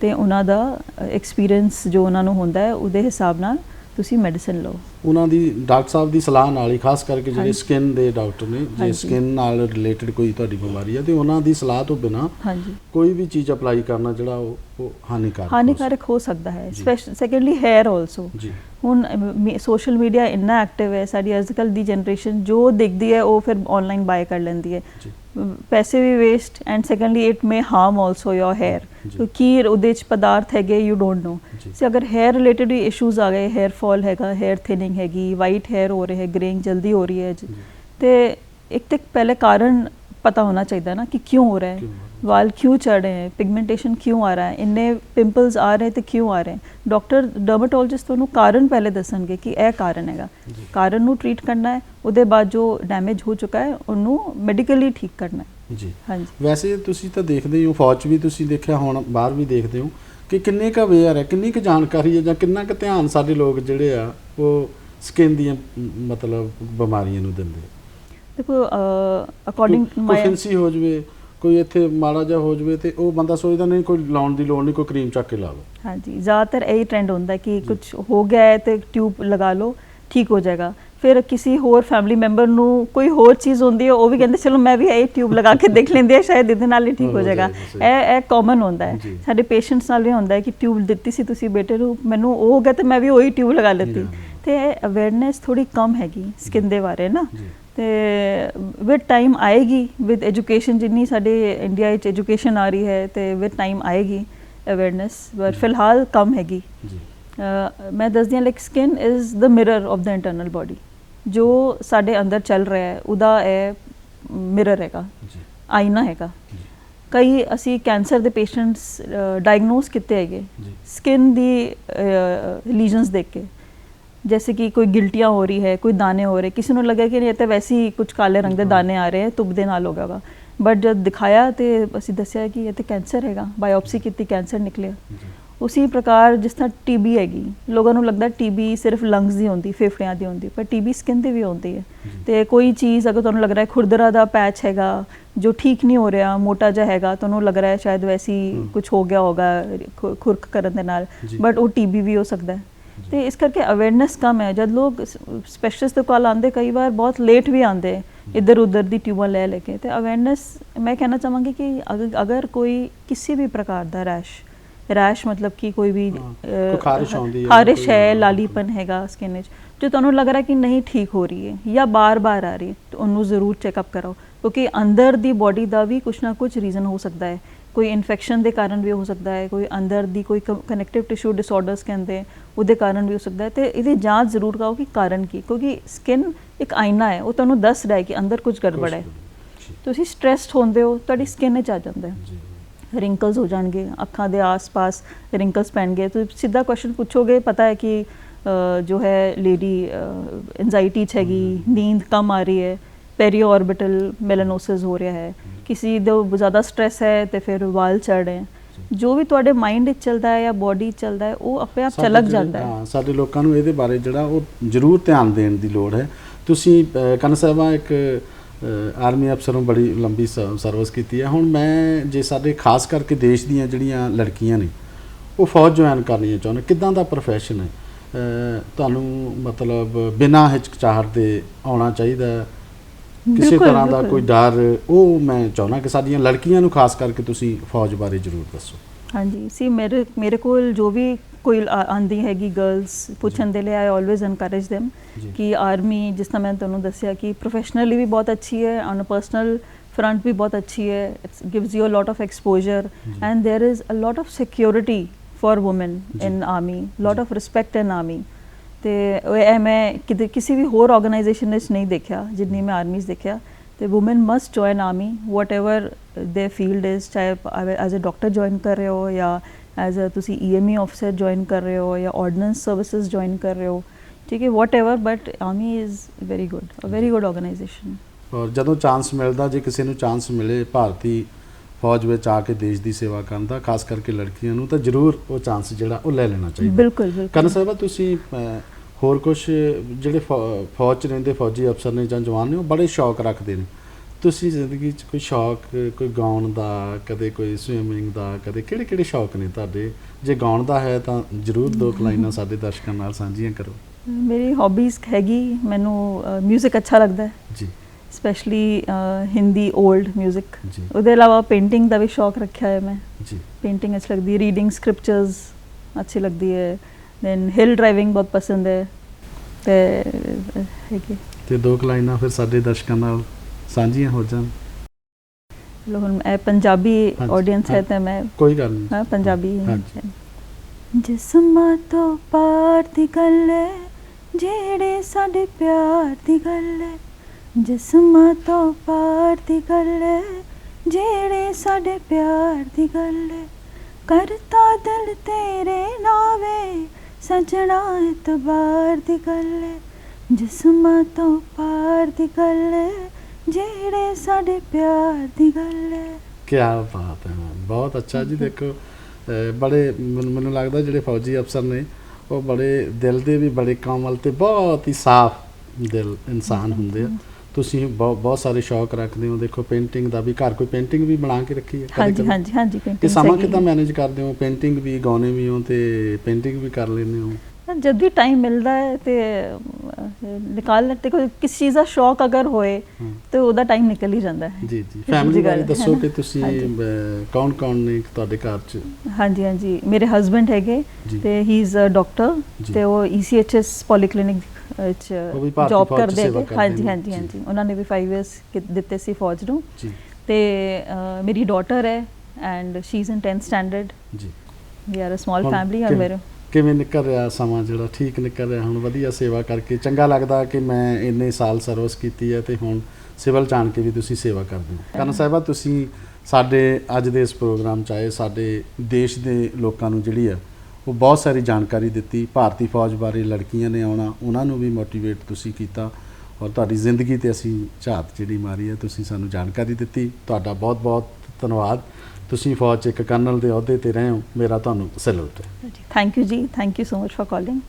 [SPEAKER 2] ਤੇ ਉਹਨਾਂ ਦਾ ਐਕਸਪੀਰੀਅੰਸ ਜੋ ਉਹਨਾਂ ਨੂੰ ਹੁੰਦਾ ਹੈ ਉਹਦੇ ਹਿਸਾਬ ਨਾਲ ਤੁਸੀਂ ਮੈਡੀਸਿਨ ਲਓ।
[SPEAKER 1] ਉਹਨਾਂ ਦੀ ਡਾਕਟਰ ਸਾਹਿਬ ਦੀ ਸਲਾਹ ਨਾਲ ਹੀ ਖਾਸ ਕਰਕੇ ਜਿਹੜੇ। ਸਕਿਨ ਦੇ ਡਾਕਟਰ ਨੇ ਜੇ। ਸਕਿਨ ਨਾਲ ਰਿਲੇਟਡ ਕੋਈ ਤੁਹਾਡੀ ਬਿਮਾਰੀ ਹੈ ਤੇ ਉਹਨਾਂ ਦੀ ਸਲਾਹ ਤੋਂ ਬਿਨਾ
[SPEAKER 2] ਹਾਂਜੀ
[SPEAKER 1] ਕੋਈ ਵੀ ਚੀਜ਼ ਅਪਲਾਈ ਕਰਨਾ ਜਿਹੜਾ ਉਹ ਹਾਨੀਕਾਰਕ
[SPEAKER 2] ਹਾਨੀਕਾਰਕ ਹੋ ਸਕਦਾ ਹੈ
[SPEAKER 1] ਜੀ।
[SPEAKER 2] Secondly hair
[SPEAKER 1] also. ਜੀ
[SPEAKER 2] ਹੁਣ ਸੋਸ਼ਲ ਮੀਡੀਆ ਇੰਨਾ ਐਕਟਿਵ ਹੈ ਸਾਡੀ ਅੱਜਕੱਲ ਦੀ ਜਨਰੇਸ਼ਨ ਜੋ ਦੇਖਦੀ ਹੈ ਉਹ ਫਿਰ ਆਨਲਾਈਨ ਬਾਏ ਕਰ ਲੈਂਦੀ ਹੈ ਪੈਸੇ ਵੀ waste and secondly it may harm also your
[SPEAKER 1] hair.
[SPEAKER 2] ਕਿਉਂਕਿ ਉਹਦੇ ਚ ਪਦਾਰਥ ਹੈਗੇ ਯੂ ਡੋਨਟ ਨੋ। ਸੇ ਅਗਰ ਹੈਅਰ ਰਿਲੇਟਡ ਵੀ ਇਸ਼ੂਜ਼ ਆ ਗਏ ਹੈਅਰ ਫਾਲ ਹੈਗਾ ਹੈਅਰ ਥਿਨਿੰਗ ਹੈਗੀ ਵਾਈਟ ਹੈਅਰ ਹੋ ਰਿਹਾ ਹੈ ਗ੍ਰੇਇੰਗ ਜਲਦੀ ਹੋ ਰਹੀ ਹੈ ਜ-
[SPEAKER 1] ਜੀ।
[SPEAKER 2] ਤੇ ਇੱਕ ਤੱਕ ਪਹਿਲੇ ਕਾਰਨ ਪਤਾ ਹੋਣਾ ਚਾਹੀਦਾ ਨਾ ਕਿ ਕਿਉਂ ਹੋ ਰਿਹਾ ਹੈ
[SPEAKER 1] ਕਿਉਂ ਹੋ ਰਿਹਾ ਹੈ?
[SPEAKER 2] ਵਾਲ क्यों चढ़ रहे हैं पिगमेंटेशन क्यों आ रहा है इन्ने पिंपल्स आ रहे ਤੇ ਕਿਉਂ ਆ ਰਹੇ हैं ਡਾਕਟਰ ਡਰਮੇਟੋਲੋਜਿਸਟ ਤੁਹਾਨੂੰ ਕਾਰਨ ਪਹਿਲੇ ਦੱਸਣਗੇ ਕਿ ਇਹ ਕਾਰਨ ਹੈਗਾ
[SPEAKER 1] ਜੀ।
[SPEAKER 2] ਕਾਰਨ ਨੂੰ ਟ੍ਰੀਟ ਕਰਨਾ ਹੈ ਉਹਦੇ ਬਾਅਦ ਜੋ ਡੈਮੇਜ ਹੋ ਚੁੱਕਾ ਹੈ ਉਹਨੂੰ ਮੈਡੀਕਲੀ ਠੀਕ ਕਰਨਾ ਹੈ
[SPEAKER 1] ਜੀ
[SPEAKER 2] ਹਾਂਜੀ
[SPEAKER 1] ਵੈਸੇ ਤੁਸੀਂ ਤਾਂ ਦੇਖਦੇ ਹੀ ਹੋ ਫੌਜ 'ਚ ਵੀ ਤੁਸੀਂ ਦੇਖਿਆ ਹੁਣ ਬਾਹਰ ਵੀ ਦੇਖਦੇ ਹੋ ਕਿ ਕਿੰਨੇ ਕੁ ਅਵੇਅਰ ਹੈ ਕਿੰਨੀ ਕੁ ਜਾਣਕਾਰੀ ਹੈ ਜਾਂ ਕਿੰਨਾ ਕੁ ਧਿਆਨ ਸਾਡੇ ਲੋਕ ਜਿਹੜੇ ਆ ਉਹ ਸਕਿਨ ਦੀਆਂ ਮਤਲਬ ਬਿਮਾਰੀਆਂ ਨੂੰ ਦਿੰਦੇ।
[SPEAKER 2] ਦੇਖੋ ਅਕੋਰਡਿੰਗ ਮਾਈ
[SPEAKER 1] ਫਿੰਸੀ ਹੋ ਜਵੇ ਕੋਈ ਇੱਥੇ ਮਾੜਾ ਜਿਹਾ ਹੋ ਜਵੇ ਤੇ ਉਹ ਬੰਦਾ ਸੋਚਦਾ ਨਹੀਂ ਕੋਈ ਲਾਉਣ ਦੀ ਲੋੜ ਨਹੀਂ ਕੋਈ ਕਰੀਮ ਚੱਕ ਕੇ ਲਾ ਲਓ
[SPEAKER 2] ਹਾਂਜੀ ਜ਼ਿਆਦਾਤਰ ਇਹੀ ਟ੍ਰੈਂਡ ਹੁੰਦਾ ਕਿ। ਕੁਝ ਹੋ ਗਿਆ ਹੈ ਤੇ ਟਿਊਬ ਲਗਾ ਲਓ ਠੀਕ ਹੋ ਜਾਏਗਾ ਫਿਰ ਕਿਸੇ ਹੋਰ ਫੈਮਿਲੀ ਮੈਂਬਰ ਨੂੰ ਕੋਈ ਹੋਰ ਚੀਜ਼ ਹੁੰਦੀ ਹੈ ਉਹ ਵੀ ਕਹਿੰਦੇ ਚਲੋ ਮੈਂ ਵੀ ਇਹ ਟਿਊਬ ਲਗਾ ਕੇ ਦੇਖ ਲੈਂਦੀ ਹਾਂ ਸ਼ਾਇਦ ਇਹਦੇ ਨਾਲ ਹੀ ਠੀਕ
[SPEAKER 1] ਹੋ
[SPEAKER 2] ਜਾਏਗਾ। ਇਹ ਇਹ ਕਾਮਨ ਹੁੰਦਾ ਹੈ। ਸਾਡੇ ਪੇਸ਼ੈਂਟਸ ਨਾਲ ਵੀ ਹੁੰਦਾ ਹੈ ਕਿ ਟਿਊਬ ਦਿੱਤੀ ਸੀ ਤੁਸੀਂ ਬੇਟੇ ਨੂੰ ਮੈਨੂੰ ਉਹ ਹੋ ਗਿਆ ਤੇ ਮੈਂ ਵੀ ਉਹੀ ਟਿਊਬ ਲਗਾ ਲਿੱਤੀ। ਤੇ ਅਵੇਅਰਨੈਸ ਥੋੜੀ ਕਮ ਹੈਗੀ ਸਕਿਨ ਦੇ ਬਾਰੇ ਨਾ ਤੇ ਵਿਦ ਟਾਈਮ ਆਏਗੀ ਵਿਦ ਐਜੂਕੇਸ਼ਨ ਜਿੰਨੀ ਸਾਡੇ ਇੰਡੀਆ ਵਿੱਚ ਐਜੂਕੇਸ਼ਨ ਆ ਰਹੀ ਹੈ ਤੇ ਵਿਦ ਟਾਈਮ ਆਏਗੀ ਅਵੇਅਰਨੈਸ ਪਰ। ਫਿਲਹਾਲ ਕਮ ਹੈਗੀ
[SPEAKER 1] ਜੀ
[SPEAKER 2] ਮੈਂ ਦੱਸਦੀ ਹਾਂ like skin is the mirror of the internal body ਜੋ ਸਾਡੇ ਅੰਦਰ ਚੱਲ ਰਿਹਾ ਹੈ ਉਹਦਾ ਇਹ ਮਿਰਰ ਹੈਗਾ
[SPEAKER 1] ਜੀ
[SPEAKER 2] ਆਈਨਾ ਹੈਗਾ
[SPEAKER 1] ਜੀ
[SPEAKER 2] ਕਈ ਅਸੀਂ ਕੈਂਸਰ ਦੇ ਪੇਸ਼ੈਂਟਸ ਡਾਇਗਨੋਸ ਕੀਤੇ ਹੈਗੇ
[SPEAKER 1] ਜੀ
[SPEAKER 2] स्किन दी लीजन्स देख के जैसे कि कोई गिल्टियाँ हो रही है कोई दाने हो रहे किसी ਨੂੰ ਲੱਗਾ ਕਿ ਨਹੀਂ ਇਹ ਤਾਂ ਵੈਸੇ ਹੀ ਕੁਝ ਕਾਲੇ ਰੰਗ ਦੇ
[SPEAKER 1] ਹਾਂ।
[SPEAKER 2] ਦਾਣੇ ਆ ਰਹੇ ਹੈ ਤੁਬ ਦੇ ਨਾਲ ਹੋ ਗਿਆ ਵਾ ਬਟ ਜਦ ਦਿਖਾਇਆ ਤੇ ਅਸੀਂ ਦੱਸਿਆ ਕਿ ਇਹ ਤਾਂ ਕੈਂਸਰ ਹੈਗਾ ਬਾਇਓਪਸੀ ਕੀਤੀ ਕੈਂਸਰ ਨਿਕਲਿਆ
[SPEAKER 1] ਜੀ
[SPEAKER 2] ਉਸੇ ਪ੍ਰਕਾਰ ਜਿਸ ਤਰ੍ਹਾਂ ਟੀਬੀ ਹੈਗੀ ਲੋਕਾਂ ਨੂੰ ਲੱਗਦਾ ਟੀਬੀ ਸਿਰਫ ਲੰਗਸ ਦੀ ਹੁੰਦੀ ਫੇਫੜਿਆਂ ਦੀ ਹੁੰਦੀ ਪਰ ਟੀਬੀ ਸਕਿਨ ਦੀ ਵੀ ਹੁੰਦੀ ਹੈ। ਤੇ ਕੋਈ ਚੀਜ਼ ਅਗਰ ਤੁਹਾਨੂੰ ਲੱਗ ਰਿਹਾ ਹੈ ਖੁਰਦਰਾ ਦਾ ਪੈਚ ਹੈਗਾ ਜੋ ਠੀਕ ਨਹੀਂ ਹੋ ਰਿਹਾ ਮੋਟਾ ਜਿਹਾ ਹੈਗਾ ਤੁਹਾਨੂੰ ਲੱਗ ਰਿਹਾ ਹੈ ਸ਼ਾਇਦ ਵੈਸੀ। ਕੁਝ ਹੋ ਗਿਆ ਹੋਗਾ ਖੁਰਕ ਕਰਨ ਦੇ ਨਾਲ। ਬਟ ਉਹ ਟੀਬੀ ਵੀ ਹੋ ਸਕਦਾ ਹੈ। ਤੇ ਇਸ ਕਰਕੇ ਅਵੇਅਰਨੈਸ ਕਮ ਹੈ ਜਦ ਲੋਕ ਸਪੈਸ਼ਲਿਸਟ ਦੇ ਕੋਲ ਆਉਂਦੇ ਕਈ ਵਾਰ ਬਹੁਤ ਲੇਟ ਵੀ ਆਉਂਦੇ ਇੱਧਰ ਉੱਧਰ ਦੀ ਟਿਊਬਾਂ ਲੈ ਲੈ ਕੇ ਤੇ ਅਵੇਅਰਨੈਸ ਮੈਂ ਕਹਿਣਾ ਚਾਹਾਂਗੀ ਕਿ ਅਗ- ਅਗਰ ਕੋਈ ਕਿਸੇ ਵੀ ਪ੍ਰਕਾਰ ਦਾ ਰੈਸ਼ ਰੈਸ਼ ਮਤਲਬ ਕਿ ਕੋਈ ਵੀ
[SPEAKER 1] ਖਾਰਿਸ਼ ਆਉਂਦੀ ਹੈ,
[SPEAKER 2] ਖਾਰਿਸ਼ ਹੈ ਲਾਲੀਪਨ ਹੈਗਾ ਸਕਿਨ ਵਿੱਚ। ਜੋ ਤੁਹਾਨੂੰ ਲੱਗ ਰਿਹਾ ਕਿ ਨਹੀਂ ਠੀਕ ਹੋ ਰਹੀ ਹੈ ਜਾਂ ਬਾਰ-ਬਾਰ ਆ ਰਹੀ ਹੈ ਤਾਂ ਉਹਨੂੰ ਜ਼ਰੂਰ ਚੈੱਕਅਪ ਕਰਾਓ ਕਿਉਂਕਿ ਅੰਦਰ ਦੀ ਬਾਡੀ ਦਾ ਵੀ ਕੁਝ ਨਾ ਕੁਝ ਰੀਜ਼ਨ ਹੋ ਸਕਦਾ ਹੈ। ਕੋਈ ਇਨਫੈਕਸ਼ਨ ਦੇ ਕਾਰਨ ਵੀ ਹੋ ਸਕਦਾ ਹੈ ਕੋਈ ਅੰਦਰ ਦੀ ਕੋਈ ਕਨੈਕਟਿਵ ਟਿਸ਼ੂ ਡਿਸਆਰਡਰਸ ਕਹਿੰਦੇ ਉਹਦੇ ਕਾਰਨ ਵੀ ਹੋ ਸਕਦਾ ਹੈ। ਤੇ ਇਹਦੀ ਜਾਂਚ ਜ਼ਰੂਰ ਕਰਾਓ ਕਿ ਕਾਰਨ ਕੀ ਕਿਉਂਕਿ ਸਕਿਨ ਇੱਕ ਆਇਨਾ ਹੈ ਉਹ ਤੁਹਾਨੂੰ ਦੱਸ ਰਿਹਾ ਹੈ ਕਿ ਅੰਦਰ ਕੁਝ ਗੜਬੜ ਹੈ। ਤੁਸੀਂ ਸਟ੍ਰੈਸਡ ਹੁੰਦੇ ਹੋ ਤੁਹਾਡੀ ਸਕਿਨ ਵਿੱਚ ਆ ਜਾਂਦਾ ਹੈ। ਰਿੰਕਲਸ ਹੋ ਜਾਣਗੇ ਅੱਖਾਂ ਦੇ ਆਸ-ਪਾਸ ਰਿੰਕਲਸ ਪੈਣਗੇ। ਤੁਸੀਂ ਸਿੱਧਾ ਕੁਐਸਚਨ ਪੁੱਛੋਗੇ ਪਤਾ ਹੈ ਕਿ ਜੋ ਹੈ ਲੇਡੀ ਐਂਜ਼ਾਈਟੀ ਚ ਹੈਗੀ ਨੀਂਦ ਕਮ ਆ ਰਹੀ ਹੈ ਪੈਰੀ ਆਰਬਿਟਲ ਮੈਲਨੋਸਿਸ ਹੋ ਰਿਹਾ ਹੈ। ਕਿਸੇ ਦਾ ਜ਼ਿਆਦਾ ਸਟ੍ਰੈਸ ਹੈ ਤੇ ਫਿਰ ਵਾਲ ਚੜ ਰਹੇ ਜੋ ਵੀ ਤੁਹਾਡੇ ਮਾਈਂਡ ਵਿੱਚ ਚੱਲਦਾ ਹੈ ਜਾਂ ਬਾਡੀ ਚੱਲਦਾ ਹੈ ਉਹ ਆਪੇ ਆਪ ਚਲਕ ਜਾਂਦਾ ਹੈ।
[SPEAKER 1] ਹਾਂ ਸਾਡੇ ਲੋਕਾਂ ਨੂੰ ਇਹਦੇ ਬਾਰੇ ਜਿਹੜਾ ਉਹ ਜ਼ਰੂਰ ਧਿਆਨ ਦੇਣ ਦੀ ਲੋੜ ਹੈ। ਤੁਸੀਂ ਕੰਨ ਸਾਹਿਬਾ ਇੱਕ ਆਰਮੀ ਅਫਸਰ ਨੂੰ ਬੜੀ ਲੰਬੀ ਸਰਵਿਸ ਕੀਤੀ ਹੈ। ਹੁਣ ਮੈਂ ਜੇ ਸਾਡੇ ਖਾਸ ਕਰਕੇ ਦੇਸ਼ ਦੀਆਂ ਜਿਹੜੀਆਂ ਲੜਕੀਆਂ ਨੇ ਉਹ ਫੌਜ ਜੁਆਇਨ ਕਰਨੀਆਂ ਚਾਹੁੰਦੇ ਕਿੱਦਾਂ ਦਾ profession ਹੈ? ਤੁਹਾਨੂੰ ਮਤਲਬ ਬਿਨਾਂ ਹਿਚਕਚਾਹਟ ਦੇ ਆਉਣਾ ਚਾਹੀਦਾ? ਕਿਸੇ ਤਰ੍ਹਾਂ ਦਾ। ਕੋਈ ਡਰ? ਉਹ ਮੈਂ ਚਾਹੁੰਦਾ ਕਿ ਸਾਡੀਆਂ ਲੜਕੀਆਂ ਨੂੰ ਖਾਸ ਕਰਕੇ ਤੁਸੀਂ ਫੌਜ ਬਾਰੇ ਜ਼ਰੂਰ ਦੱਸੋ।
[SPEAKER 2] ਹਾਂਜੀ। ਸੀ ਮੇਰੇ ਮੇਰੇ ਕੋਲ ਜੋ ਵੀ ਕੋਈ ਆਂਦੀ ਹੈਗੀ ਗਰਲਸ ਪੁੱਛਣ ਦੇ ਲਈ ਆਈ ਆਲਵੇਜ਼ ਇਨਕਰੇਜ them ਕਿ ਆਰਮੀ ਜਿਸ ਤਰ੍ਹਾਂ ਮੈਂ ਤੁਹਾਨੂੰ ਦੱਸਿਆ ਕਿ ਪ੍ਰੋਫੈਸ਼ਨਲੀ ਵੀ ਬਹੁਤ ਅੱਛੀ ਹੈ ਔਨ ਪਰਸਨਲ ਫਰੰਟ ਵੀ ਬਹੁਤ ਅੱਛੀ ਹੈ it's gives you a
[SPEAKER 1] lot
[SPEAKER 2] of exposure and there is a lot of security
[SPEAKER 1] for
[SPEAKER 2] woman in army
[SPEAKER 1] lot
[SPEAKER 2] of respect in army ਤੇ ਇਹ ਮੈਂ ਕਿਤੇ ਕਿਸੇ ਵੀ ਹੋਰ ਆਰਗੇਨਾਈਜੇਸ਼ਨ ਵਿੱਚ ਨਹੀਂ ਦੇਖਿਆ ਜਿੰਨੀ ਮੈਂ ਆਰਮੀਜ਼ ਦੇਖਿਆ ਤੇ woman must join army what the field is ਚਾਹੇ ਐਜ਼ ਅ ਡਾਕਟਰ ਜੁਆਇਨ ਕਰ ਰਹੇ ਹੋ ਜਾਂ ਐਜ਼ ਅ ਤੁਸੀਂ ਈਐਮਈ ਆਫਸਰ ਜੁਆਇਨ ਕਰ ਰਹੇ ਹੋ ਜਾਂ ਆਰਡੀਨੈਂਸ ਸਰਵਿਸਿਜ਼ ਜੁਆਇਨ ਕਰ ਰਹੇ ਹੋ ਠੀਕ ਹੈ whatever but army is very good a very good organisation
[SPEAKER 1] ਔਰ ਜਦੋਂ ਚਾਂਸ ਮਿਲਦਾ ਜੇ ਕਿਸੇ ਨੂੰ ਚਾਂਸ ਮਿਲੇ ਭਾਰਤੀ ਫੌਜ ਵਿੱਚ ਆ ਕੇ ਦੇਸ਼ ਦੀ ਸੇਵਾ ਕਰਨ ਦਾ ਖਾਸ ਕਰਕੇ ਲੜਕੀਆਂ ਨੂੰ ਤਾਂ ਜ਼ਰੂਰ ਉਹ ਚਾਂਸ ਜਿਹੜਾ ਉਹ ਲੈ ਲੈਣਾ ਚਾਹੀਦਾ।
[SPEAKER 2] ਬਿਲਕੁਲ ਬਿਲਕੁਲ।
[SPEAKER 1] ਕਰਨ ਸਾਹਿਬਾ ਤੁਸੀਂ ਹੋਰ ਕੁਝ ਜਿਹੜੇ ਫੌਜ 'ਚ ਰਹਿੰਦੇ ਫੌਜੀ ਅਫਸਰ ਨੇ ਜਾਂ ਜਵਾਨ ਨੇ ਉਹ ਬੜੇ ਸ਼ੌਕ ਰੱਖਦੇ ਨੇ। ਤੁਸੀਂ ਜ਼ਿੰਦਗੀ 'ਚ ਕੋਈ ਸ਼ੌਕ ਕੋਈ ਗਾਉਣ ਦਾ ਕਦੇ ਕੋਈ ਸਵਿਮਿੰਗ ਦਾ ਕਦੇ ਕਿਹੜੇ ਕਿਹੜੇ ਸ਼ੌਕ ਨੇ ਤੁਹਾਡੇ? ਜੇ ਗਾਉਣ ਦਾ ਹੈ ਤਾਂ ਜਰੂਰ ਦੋ ਲਾਈਨਾਂ ਸਾਡੇ ਦਰਸ਼ਕਾਂ ਨਾਲ ਸਾਂਝੀਆਂ ਕਰੋ।
[SPEAKER 2] ਮੇਰੀ ਹੌਬੀਜ਼ ਹੈਗੀ ਮੈਨੂੰ 뮤직 ਅੱਛਾ ਲੱਗਦਾ ਹੈ।
[SPEAKER 1] ਜੀ।
[SPEAKER 2] ਸਪੈਸ਼ਲੀ ਹਿੰਦੀ 올ਡ 뮤직 ਉਹਦੇ ਇਲਾਵਾ ਪੇਂਟਿੰਗ ਦਾ ਵੀ ਸ਼ੌਕ ਰੱਖਿਆ ਹੈ ਮੈਂ।
[SPEAKER 1] ਜੀ।
[SPEAKER 2] ਪੇਂਟਿੰਗ ਅੱਛੀ ਲੱਗਦੀ ਹੈ ਰੀਡਿੰਗ ਸਕ੍ਰਿਪਚਰਸ ਅੱਛੀ ਲੱਗਦੀ ਹੈ। ਦੈਨ ਹਿਲ ਡਰਾਈਵਿੰਗ ਬਹੁਤ ਪਸੰਦ ਹੈ। ਤੇ ਹੈਗੀ।
[SPEAKER 1] ਤੇ ਦੋ ਲਾਈਨਾਂ ਫਿਰ ਸਾਡੇ ਦਰਸ਼ਕਾਂ ਨਾਲ ਸਾਂਝੀਆਂ ਹੋ ਜਾਣ।
[SPEAKER 2] ਲੋ ਹੁਣ ਇਹ ਪੰਜਾਬੀ ਆਡੀਅנס ਹੈ। ਤੇ ਮੈਂ
[SPEAKER 1] ਕੋਈ ਗੱਲ ਨਹੀਂ।
[SPEAKER 2] ਹਾਂ ਪੰਜਾਬੀ। ਜਿਸਮਾਂ ਤੋਂ ਪਾਰ ਦੀ ਗੱਲ ਹੈ ਜਿਹੜੇ ਸਾਡੇ ਪਿਆਰ ਦੀ ਗੱਲ ਹੈ। ਜਿਸਮਾਂ ਤੋਂ ਪਾਰ ਦੀ ਗੱਲ ਹੈ ਜਿਹੜੇ ਸਾਡੇ ਪਿਆਰ ਦੀ ਗੱਲ ਹੈ। ਕਰਤਾ ਦਿਲ ਤੇਰੇ ਨਾਵੇ ਸਜਣਾ ਇਤਬਾਰ ਦੀ ਗੱਲ ਹੈ। ਜਿਸਮਾਂ ਤੋਂ ਪਾਰ ਦੀ ਗੱਲ ਹੈ ਜਿਹੜੇ ਸਾਡੇ ਪਿਆਰ ਦੀ ਗੱਲ ਹੈ।
[SPEAKER 1] ਕੀ ਬਾਤ ਹੈ ਮੈਮ ਬਹੁਤ ਅੱਛਾ ਜੀ ਦੇਖੋ ਬੜੇ ਮੈਨੂੰ ਲੱਗਦਾ ਜਿਹੜੇ ਫੌਜੀ ਅਫਸਰ ਨੇ ਉਹ ਬੜੇ ਦਿਲ ਦੇ ਵੀ ਬੜੇ ਕਾਮਲ ਤੇ ਬਹੁਤ ਹੀ ਸਾਫ਼ ਦਿਲ ਇਨਸਾਨ ਹੁੰਦੇ ਆ। ਤੁਸੀਂ ਬਹੁਤ ਬਹੁਤ ਸਾਰੇ ਸ਼ੌਕ ਰੱਖਦੇ ਹੋ ਦੇਖੋ ਪੇਂਟਿੰਗ ਦਾ ਵੀ ਘਰ ਕੋਈ ਪੇਂਟਿੰਗ ਵੀ ਬਣਾ ਕੇ ਰੱਖੀ ਹੈ
[SPEAKER 2] ਹਾਂਜੀ? ਹਾਂਜੀ ਹਾਂਜੀ
[SPEAKER 1] ਇਹ
[SPEAKER 2] ਪੇਂਟਿੰਗ
[SPEAKER 1] ਸਮਾਂ ਕਿੱਦਾਂ ਮੈਨੇਜ ਕਰਦੇ ਹੋ? ਪੇਂਟਿੰਗ ਵੀ ਗਾਉਣੇ ਵੀ ਹੋ ਤੇ ਪੇਂਟਿੰਗ ਵੀ ਕਰ ਲੈਂਦੇ ਹੋ?
[SPEAKER 2] ਜਦ ਵੀ ਟਾਈਮ ਮਿਲਦਾ ਹੈ ਤੇ ਨਿਕਾਲ ਲੈਤੇ ਕੋਈ ਕਿਸ ਚੀਜ਼ ਦਾ ਸ਼ੌਕ ਅਗਰ ਹੋਏ। ਤੇ ਉਹਦਾ ਟਾਈਮ ਨਿਕਲ ਹੀ ਜਾਂਦਾ ਹੈ
[SPEAKER 1] ਜੀ ਜੀ ਫੈਮਿਲੀ ਬਾਰੇ ਦੱਸੋ? ਕਿ ਤੁਸੀਂ। ਕੌਣ ਕੌਣ ਨੇ ਤੁਹਾਡੇ ਘਰ 'ਚ
[SPEAKER 2] ਹਾਂਜੀ ਹਾਂਜੀ ਮੇਰੇ ਹਸਬੰਡ ਹੈਗੇ। ਤੇ ਹੀ ਇਜ਼ ਅ ਡਾਕਟਰ। ਤੇ ਉਹ E ECHS ਪੋਲੀਕਲਿਨਿਕ
[SPEAKER 1] ਭਾਰਤੀ
[SPEAKER 2] ਜੌਬ
[SPEAKER 1] 'ਚ
[SPEAKER 2] ਕਰਦੇ ਹੈਗੇ ਹਾਂਜੀ। ਹਾਂਜੀ। ਹਾਂਜੀ ਉਹਨਾਂ ਨੇ ਵੀ 5 ਇਅਰਸ ਦਿੱਤੇ ਸੀ ਫੌਜ ਨੂੰ
[SPEAKER 1] ਜੀ
[SPEAKER 2] ਤੇ ਮੇਰੀ ਡਾਟਰ ਹੈ and she is in 10th standard
[SPEAKER 1] ਜੀ
[SPEAKER 2] we are
[SPEAKER 1] a
[SPEAKER 2] small family
[SPEAKER 1] ਕਿਵੇਂ-
[SPEAKER 2] ਮੇਰੇ
[SPEAKER 1] ਕਿਵੇਂ ਨਿਕਲ ਰਿਹਾ ਸਮਾਂ ਜਿਹੜਾ? ਠੀਕ ਨਿਕਲ ਰਿਹਾ, ਹੁਣ ਵਧੀਆ ਸੇਵਾ ਕਰਕੇ। ਚੰਗਾ ਲੱਗਦਾ ਕਿ ਮੈਂ ਇੰਨੇ ਸਾਲ ਸਰਵਿਸ ਕੀਤੀ ਹੈ ਤੇ ਹੁਣ ਸਿਵਲ ਜਾਣ ਕੇ ਵੀ ਤੁਸੀਂ ਸੇਵਾ ਕਰਦੇ ਹੋ। ਕਰਨ ਸਾਹਿਬਾ, ਤੁਸੀਂ ਸਾਡੇ ਅੱਜ ਦੇ ਇਸ ਪ੍ਰੋਗਰਾਮ ਚ ਆਏ, ਸਾਡੇ ਦੇਸ਼ ਦੇ ਲੋਕਾਂ ਨੂੰ ਜਿਹੜੀ ਆ ਉਹ ਬਹੁਤ ਸਾਰੀ ਜਾਣਕਾਰੀ ਦਿੱਤੀ। ਭਾਰਤੀ ਫੌਜ ਬਾਰੇ ਲੜਕੀਆਂ ਨੇ ਆਉਣਾ, ਉਹਨਾਂ ਨੂੰ ਵੀ ਮੋਟੀਵੇਟ ਤੁਸੀਂ ਕੀਤਾ ਔਰ ਤੁਹਾਡੀ ਜ਼ਿੰਦਗੀ ਤੇ ਅਸੀਂ ਝਾਤ ਜਿਹੜੀ ਮਾਰੀ ਹੈ, ਤੁਸੀਂ ਸਾਨੂੰ ਜਾਣਕਾਰੀ ਦਿੱਤੀ। ਤੁਹਾਡਾ ਬਹੁਤ ਬਹੁਤ ਧੰਨਵਾਦ। ਤੁਸੀਂ ਫੌਜ 'ਚ ਇੱਕ ਕਰਨਲ ਦੇ ਅਹੁਦੇ ਤੇ ਰਹੇ ਹੋ, ਮੇਰਾ ਤੁਹਾਨੂੰ ਸੈਲੂਟ ਹੈ।
[SPEAKER 2] ਥੈਂਕ ਯੂ ਜੀ thank you so much for calling